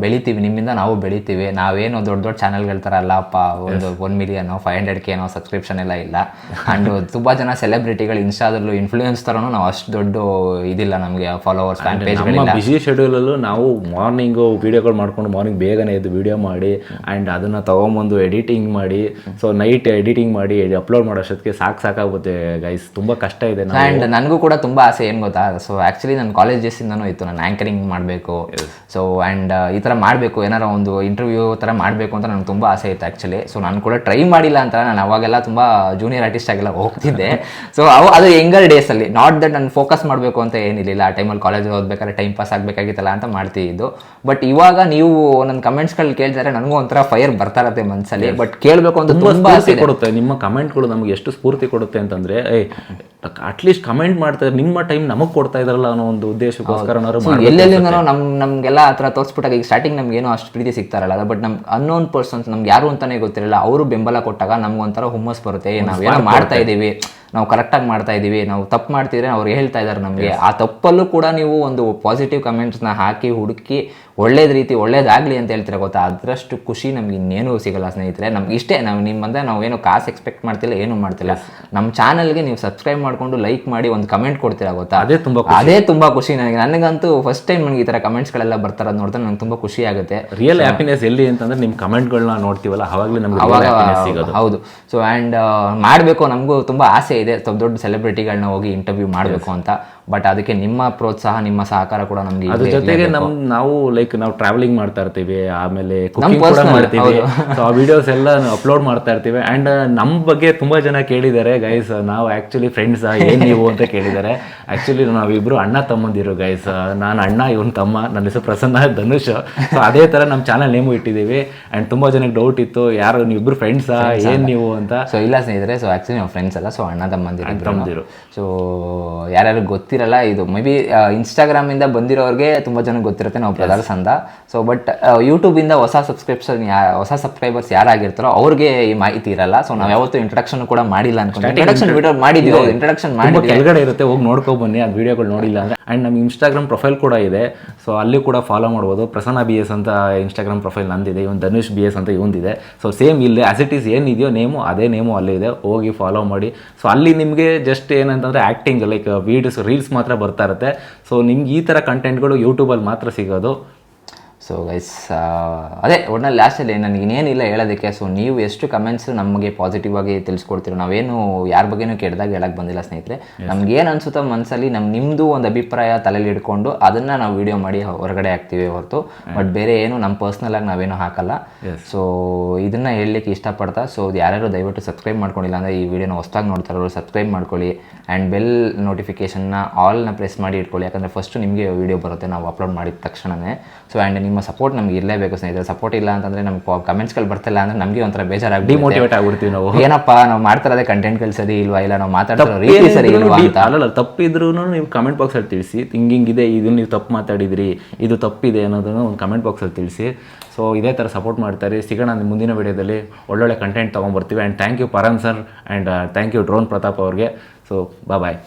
ಬೆಳಿತೀವಿ ನಿಮ್ಮಿಂದ ನಾವು ಬೆಳಿತೀವಿ. ನಾವೇನು ದೊಡ್ಡ ದೊಡ್ಡ ಚಾನಲ್ಗಳ ಥರ ಅಲ್ಲಪ್ಪ ಒಂದು ಒನ್ ಮಿಲಿಯನ್ನು ಫೈವ್ ಹಂಡ್ರೆಡ್ ಕೆನೋ ಸಬ್ಸ್ಕ್ರಿಪ್ಷನ್ ಎಲ್ಲ ಇಲ್ಲ. ಆ್ಯಂಡ್ ತುಂಬ ಜನ ಸೆಲೆಬ್ರಿಟಿಗಳು ಇನ್ಸ್ಟಾದಲ್ಲೂ ಇನ್ಫ್ಲೂಯೆನ್ಸ್ ಥರನೂ ನಾವು ಅಷ್ಟು ದೊಡ್ಡ ಇದಿಲ್ಲ ನಮಗೆ ಫಾಲೋವರ್ಸ್ ಫ್ಯಾನ್ ಪೇಜ್ಗಳಿಲ್ಲ ಬಿಸಿ ಶೆಡ್ಯೂಲಲ್ಲೂ ನಾವು ಮಾರ್ನಿಂಗು ವೀಡಿಯೋಗಳು ಮಾಡ್ಕೊಂಡು ಮಾರ್ನಿಂಗ್ ಬೇಗನೆ ಎದ್ದು ವಿಡಿಯೋ ಮಾಡಿ ಆ್ಯಂಡ್ ಅದನ್ನು ತೊಗೊಂಬಂದು ಎಡಿಟಿಂಗ್ ಮಾಡಿ. ಸೊ ನೈಟ್ ಎಡಿಟಿಂಗ್ ಮಾಡಿ ಅಪ್ಲೋಡ್ ಮಾಡೋಷ್ಟೊತ್ತಿಗೆ ಸಾಕು ಸಾಕಾಗುತ್ತೆ ಗೈಸ್ ತುಂಬ ಕಷ್ಟ ಇದೆ ಆ್ಯಂಡ್ ನನಗೂ ಕೂಡ ತುಂಬ ಆಸೆ ಏನು ಗೊತ್ತಾ? ಸೊ ಆ್ಯಕ್ಚುಲಿ ನನ್ನ ಕಾಲೇಜ್ ಡೇಸಿಂದನೂ ಇತ್ತು ನಾನು ಆ್ಯಂಕರಿಂಗ್ ಮಾಡಬೇಕು ಸೊ ಆ್ಯಂಡ್ ಈ ಥರ ಮಾಡಬೇಕು. ಏನಾರ ಒಂದು ಇಂಟರ್ವ್ಯೂ ಥರ ಮಾಡಬೇಕು ಅಂತ ನನಗೆ ತುಂಬ ಆಸೆ ಇತ್ತು ಆ್ಯಕ್ಚುಲಿ ಸೊ ನಾನು ಕೂಡ ಟ್ರೈ ಮಾಡಿಲ್ಲ ಅಂತ ನಾನು ಅವಾಗೆಲ್ಲ ತುಂಬ ಜೂನಿಯರ್ ಆರ್ಟಿಸ್ಟ್ ಆಗೆಲ್ಲ ಹೋಗ್ತಿದ್ದೆ. ಸೊ ಅವು ಅದು ಯಂಗರ್ ಡೇಸಲ್ಲಿ ನಾಟ್ ದಟ್ ನಾನು ಫೋಕಸ್ ಮಾಡಬೇಕು ಅಂತ ಏನಿರಲಿಲ್ಲ. ಆ ಟೈಮಲ್ಲಿ ಕಾಲೇಜ್ ಓದಬೇಕಾದ್ರೆ ಟೈಮ್ ಪಾಸ್ ಆಗಬೇಕಾಗಿತ್ತಲ್ಲ ಅಂತ ಮಾಡ್ತಿದ್ದು. ಬಟ್ ಇವಾಗ ನೀವು ನನ್ನ ಕಮೆಂಟ್ಸ್ಗಳು ಕೇಳ್ತಾರೆ ನನಗೂ ಒಂಥರ ಫೈರ್ ಬರ್ತಾ ಇರತ್ತೆ ಮನಸ್ಸಲ್ಲಿ ಬಟ್ ಕೇಳಬೇಕು ಅಂತ ತುಂಬ ಆಸೆ ಕೊಡುತ್ತೆ. ನಿಮ್ಮ ಕಮೆಂಟ್ಗಳು ನಮಗೆ ಎಷ್ಟು ಸ್ಫೂರ್ತಿ ಕೊಡುತ್ತೆ ಅಂತಂದ್ರೆ ಏ ಅಟ್ಲೀಸ್ಟ್ ಕಮೆಂಟ್ ಮಾಡ್ತಾರೆ ನಿಮ್ಮ ಟೈಮ್ ನಮಗೆ ಕೊಡ್ತಾ ಇದಾರಲ್ಲ ಅನ್ನೋ ಒಂದು ಉದ್ದೇಶಕ್ಕೋಸ್ಕರ ಸೊ ಎಲ್ಲೆಲ್ಲಿಂದನೋ ನಮ್ ನಮಗೆಲ್ಲ ಆ ಥರ ತೋರಿಸ್ಬಿಟ್ಟಾಗ ಈಗ ಸ್ಟಾರ್ಟಿಂಗ್ ನಮಗೇನು ಏನೋ ಅಷ್ಟು ಪ್ರೀತಿ ಸಿಗ್ತಾರಲ್ಲ ಬಟ್ ನಮ್ಮ ಅನ್ನೋನ್ ಪರ್ಸನ್ಸ್ ನಮ್ಗೆ ಯಾರು ಅಂತಲೇ ಗೊತ್ತಿರಲ್ಲ. ಅವರು ಬೆಂಬಲ ಕೊಟ್ಟಾಗ ನಮ್ಗೆ ಒಂಥರ ಹುಮ್ಮಸ್ ಬರುತ್ತೆ. ನಾವು ನಾವ್ ಏನೋ ಮಾಡ್ತಾ ಇದ್ದೀವಿ ನಾವು ಕರೆಕ್ಟಾಗಿ ಮಾಡ್ತಾ ಇದ್ದೀವಿ ನಾವು ತಪ್ಪು ಮಾಡ್ತಿದ್ರೆ ಅವ್ರು ಹೇಳ್ತಾ ಇದ್ದಾರೆ ನಮಗೆ. ಆ ತಪ್ಪಲ್ಲೂ ಕೂಡ ನೀವು ಒಂದು ಪಾಸಿಟಿವ್ ಕಮೆಂಟ್ಸ್ನ ಹಾಕಿ ಹುಡುಕಿ ಒಳ್ಳೇದ್ ರೀತಿ ಒಳ್ಳೇದಾಗಲಿ ಅಂತ ಹೇಳ್ತೀರ ಗೊತ್ತಾ? ಅದರಷ್ಟು ಖುಷಿ ನಮ್ಗೆ ಇನ್ನೇನು ಸಿಗಲ್ಲ ಸ್ನೇಹಿತರೆ. ನಮ್ಗೆ ಇಷ್ಟೇ ನಾವು ನಿಮ್ಮಂದ ನಾವು ಏನು ಕಾಸು ಎಕ್ಸ್ಪೆಕ್ಟ್ ಮಾಡ್ತಿಲ್ಲ ಏನು ಮಾಡ್ತಿಲ್ಲ. ನಮ್ಮ ಚಾನಲ್ಗೆ ನೀವು ಸಬ್ಸ್ಕ್ರೈಬ್ ಮಾಡ್ಕೊಂಡು ಲೈಕ್ ಮಾಡಿ ಒಂದು ಕಮೆಂಟ್ ಕೊಡ್ತೀರಾ ಗೊತ್ತಾ? ಅದೇ ತುಂಬ ಅದೇ ತುಂಬ ಖುಷಿ ನನಗೆ. ನನಗಂತೂ ಫಸ್ಟ್ ಟೈಮ್ ನನಗೆ ಈ ಥರ ಕಮೆಂಟ್ಸ್ಗಳೆಲ್ಲ ಗಳೆಲ್ಲ ನೋಡ್ತಾ ನೋಡಿದ್ರೆ ನಂಗೆ ತುಂಬ ಖುಷಿ ಆಗುತ್ತೆ. ರಿಯಲ್ ಹ್ಯಾಪಿನೆಸ್ ಎಲ್ಲಿ ಅಂತಂದ್ರೆ ನಿಮ್ಮ ಕಮೆಂಟ್ಗಳನ್ನ ನೋಡ್ತೀವಲ್ಲ ಅವಾಗಲೇ ನಮ್ಗೆ ಅವಾಗ ಸಿಗೋದು. ಹೌದು. ಸೊ ಆ್ಯಂಡ್ ಮಾಡಬೇಕು ನಮಗೂ ತುಂಬ ಆಸೆ ಇದೆ. ದೊಡ್ಡ ದೊಡ್ಡ ಸೆಲೆಬ್ರಿಟಿಗಳನ್ನ ಹೋಗಿ ಇಂಟರ್ವ್ಯೂ ಮಾಡಬೇಕು ಅಂತ. ಬಟ್ ಅದಕ್ಕೆ ನಿಮ್ಮ ಪ್ರೋತ್ಸಾಹ ನಿಮ್ಮ ಸಹಕಾರ ಕೂಡ ನಮ್ಗೆ ಅದ್ರ ಜೊತೆಗೆ ನಮ್ ನಾವು ಲೈಕ್ ನಾವು ಟ್ರಾವೆಲಿಂಗ್ ಮಾಡ್ತಾ ಇರ್ತೀವಿ ಆಮೇಲೆ ಕುಕಿಂಗ್ ಕೂಡ ಮಾಡ್ತೀವಿ. ಸೊ ಆ ವಿಡಿಯೋಸ್ ಎಲ್ಲ ಅಪ್ಲೋಡ್ ಮಾಡ್ತಾ ಇರ್ತೀವಿ. ಅಂಡ್ ನಮ್ ಬಗ್ಗೆ ತುಂಬಾ ಜನ ಕೇಳಿದ್ದಾರೆ ಗೈಸ್ ನಾವು ಆಕ್ಚುಲಿ ಫ್ರೆಂಡ್ಸ್ ಏನ್ ನೀವು ಅಂತ ಕೇಳಿದ್ದಾರೆ. ಆಕ್ಚುಲಿ ನಾವಿಬ್ರು ಅಣ್ಣ ತಮ್ಮಂದಿರು ಗೈಸ್ ನಾನು ಅಣ್ಣ ಇವನ್ ತಮ್ಮ. ನನ್ನ ಹೆಸರು ಪ್ರಸನ್ನ ಧನುಷ್. ಸೊ ಅದೇ ತರ ನಮ್ಮ ಚಾನಲ್ ನೇಮು ಇಟ್ಟಿದ್ದೀವಿ. ಅಂಡ್ ತುಂಬಾ ಜನಕ್ಕೆ ಡೌಟ್ ಇತ್ತು ಯಾರು ನೀವಿಬ್ರು ಫ್ರೆಂಡ್ಸ್ ಏನ್ ನೀವು ಅಂತ. ಸೊ ಇಲ್ಲ ಸ್ನೇಹಿತರೆ ಸೊ ಆಕ್ಚುಲಿ ನಾವು ಫ್ರೆಂಡ್ಸ್ ಅಲ್ಲ ಸೊ ಅಣ್ಣ ತಮ್ಮಂದಿರು. ತಮ್ಮಂದಿರು. ಸೊ ಯಾರ್ಯಾರು ಗೊತ್ತಿರಲ್ಲ ಇದು. ಮೇ ಬಿ ಇನ್ಸ್ಟಾಗ್ರಾಮಿಂದ ಬಂದಿರೋರಿಗೆ ತುಂಬ ಜನಕ್ಕೆ ಗೊತ್ತಿರುತ್ತೆ. ನಾವು ಅಂತ ಸೊ ಬಟ್ ಯೂಟ್ಯೂಬಿಂದ ಹೊಸ ಸಬ್ಸ್ಕ್ರಿಪ್ಷನ್ ಹೊಸ ಸಬ್ಸ್ಕ್ರೈಬರ್ಸ್ ಯಾರಾಗಿರ್ತಾರೋ ಅವ್ರಿಗೆ ಈ ಮಾಹಿತಿ ಇರಲ್ಲ. ಸೊ ನಾವು ಯಾವತ್ತೂ ಇಂಟ್ರಡಕ್ಷನ್ ಕೂಡ ಮಾಡಿಲ್ಲ ಅನ್ಕೊಂಡು ಇಂಟ್ರಡಕ್ಷನ್ ವಿಡಿಯೋ ಮಾಡಿದ್ವಿ. ಇಂಟ್ರಡಕ್ಷನ್ ಮಾಡಿ ಕೆಳಗಡೆ ಇರುತ್ತೆ. ಹೋಗಿ ನೋಡ್ಕೊ ಬನ್ನಿ. ಅದು ವಿಡಿಯೋಗಳು ನೋಡಿಲ್ಲ ಅಂದರೆ. ಆ್ಯಂಡ್ ನಮ್ಮ ಇನ್ಸ್ಟಾಗ್ರಾಮ್ ಪ್ರೊಫೈಲ್ ಕೂಡ ಇದೆ. ಸೊ ಅಲ್ಲಿ ಕೂಡ ಫಾಲೋ ಮಾಡ್ಬೋದು. ಪ್ರಸನ್ನ ಬಿ ಎಸ್ ಅಂತ ಇನ್ಸ್ಟಾಗ್ರಾಮ್ ಪ್ರೊಫೈಲ್ ನಂದಿದೆ. ಇವನ್ ಧನುಷ್ ಬಿ ಎಸ್ ಅಂತ ಇವಂದಿದೆ ಸೊ ಸೇಮ್ ಇಲ್ಲಿ. ಆಸ್ ಇಟ್ ಈಸ್ ಏನಿದೆಯೋ ನೇಮು ಅದೇ ನೇಮು ಅಲ್ಲೇ ಇದೆ. ಹೋಗಿ ಫಾಲೋ ಮಾಡಿ. ಸೊ ಅಲ್ಲಿ ನಿಮಗೆ ಜಸ್ಟ್ ಏನಂತಂದರೆ ಆ್ಯಕ್ಟಿಂಗ್ ಲೈಕ್ ವೀಡಿಯೋಸ್ ರೀಲ್ಸ್ ಮಾತ್ರ ಬರ್ತಾ ಇರುತ್ತೆ. ಸೊ ನಿಮ್ಗೆ ಈ ಥರ ಕಂಟೆಂಟ್ಗಳು ಯೂಟ್ಯೂಬಲ್ಲಿ ಮಾತ್ರ ಸಿಗೋದು. ಸೊ ಗೈಸ್ ಅದೇ ಒಟ್ನಲ್ಲಿ ಲಾಸ್ಟಲ್ಲಿ ನನಗೆ ಇನ್ನೇನಿಲ್ಲ ಹೇಳೋದಕ್ಕೆ. ಸೊ ನೀವು ಎಷ್ಟು ಕಮೆಂಟ್ಸ್ ನಮಗೆ ಪಾಸಿಟಿವ್ ಆಗಿ ತಿಳಿಸ್ಕೊಡ್ತೀರೋ ನಾವೇನು ಯಾರ ಬಗ್ಗೆನೂ ಕೆಟ್ಟದಾಗ ಹೇಳಕ್ಕೆ ಬಂದಿಲ್ಲ ಸ್ನೇಹಿತರೆ. ನಮ್ಗೆ ಏನು ಅನ್ಸುತ್ತೋ ಮನಸ್ಸಲ್ಲಿ ನಮ್ಮ ನಿಮ್ಮದು ಒಂದು ಅಭಿಪ್ರಾಯ ತಲೆಯಲ್ಲಿ ಇಟ್ಕೊಂಡು ಅದನ್ನು ನಾವು ವಿಡಿಯೋ ಮಾಡಿ ಹೊರಗಡೆ ಹಾಕ್ತೀವಿ ಹೊರತು. ಬಟ್ ಬೇರೆ ಏನು ನಮ್ಮ ಪರ್ಸ್ನಲ್ ಆಗಿ ನಾವೇನು ಹಾಕಲ್ಲ. ಸೊ ಇದನ್ನ ಹೇಳಲಿಕ್ಕೆ ಇಷ್ಟಪಡ್ತಾ ಸೊ ಯಾರ್ಯಾರು ದಯವಿಟ್ಟು ಸಬ್ಸ್ಕ್ರೈಬ್ ಮಾಡ್ಕೊಂಡಿಲ್ಲ ಅಂದರೆ ಈ ವಿಡಿಯೋನ ಹೊಸ್ದಾಗಿ ನೋಡ್ತಾರೋ ಸಬ್ಸ್ಕ್ರೈಬ್ ಮಾಡ್ಕೊಳ್ಳಿ. ಆ್ಯಂಡ್ ಬೆಲ್ ನೋಟಿಫಿಕೇಷನ್ನ ಆಲ್ನ ಪ್ರೆಸ್ ಮಾಡಿ ಇಟ್ಕೊಳ್ಳಿ. ಯಾಕಂದರೆ ಫಸ್ಟು ನಿಮಗೆ ವಿಡಿಯೋ ಬರುತ್ತೆ ನಾವು ಅಪ್ಲೋಡ್ ಮಾಡಿದ ತಕ್ಷಣವೇ ಸೊ ಆ್ಯಂಡ್ ನಿಮ್ಮ ಸಪೋರ್ಟ್ ನಮ್ಗೆ ಇರಲೇಬೇಕು ಸ್ನೇಹಿತರೆ. ಸಪೋರ್ಟ್ ಇಲ್ಲ ಅಂತಂದರೆ ನಮ್ಗೆ ಕಮೆಂಟ್ಸ್ಗಳು ಬರ್ತಿಲ್ಲ ಅಂದರೆ ನಮಗೆ ಒಂಥರ ಬೇಜಾರಾಗಿ ಡಿಮೋಟಿವೇಟ್ ಆಗ್ಬಿಡ್ತೀವಿ ನಾವು. ಏನಪ್ಪ ನಾವು ಮಾಡ್ತಿರೋದೇ ಕಂಟೆಂಟ್ ಸರಿ ಇಲ್ವಾ? ಇಲ್ಲ ನಾವು ಮಾತಾಡ್ತಾರೆ ರೀತಿ ಸರಿ ಇಲ್ವಾ ಅಂತ. ಅಲ್ಲಲ್ಲ ತಪ್ಪಿದ್ರು ನೀವು ಕಮೆಂಟ್ ಬಾಕ್ಸಲ್ಲಿ ತಿಳಿಸಿ. ಹಿಂಗಿಂಗ್ ಇದೆ ಇದು ನೀವು ತಪ್ಪು ಮಾತಾಡಿದ್ರಿ ಇದು ತಪ್ಪಿದೆ ಅನ್ನೋದನ್ನು ಒಂದು ಕಮೆಂಟ್ ಬಾಕ್ಸಲ್ಲಿ ತಿಳಿಸಿ. ಸೊ ಇದೇ ಥರ ಸಪೋರ್ಟ್ ಮಾಡ್ತಾರೆ. ಸಿಗೋಣ ಮುಂದಿನ ವಿಡಿಯೋದಲ್ಲಿ ಒಳ್ಳೊಳ್ಳೆ ಕಂಟೆಂಟ್ ತೊಗೊಂಡ್ಬರ್ತೀವಿ and thank you ಪರನ್ sir and thank you drone Pratap ಅವ್ರಿಗೆ. So bye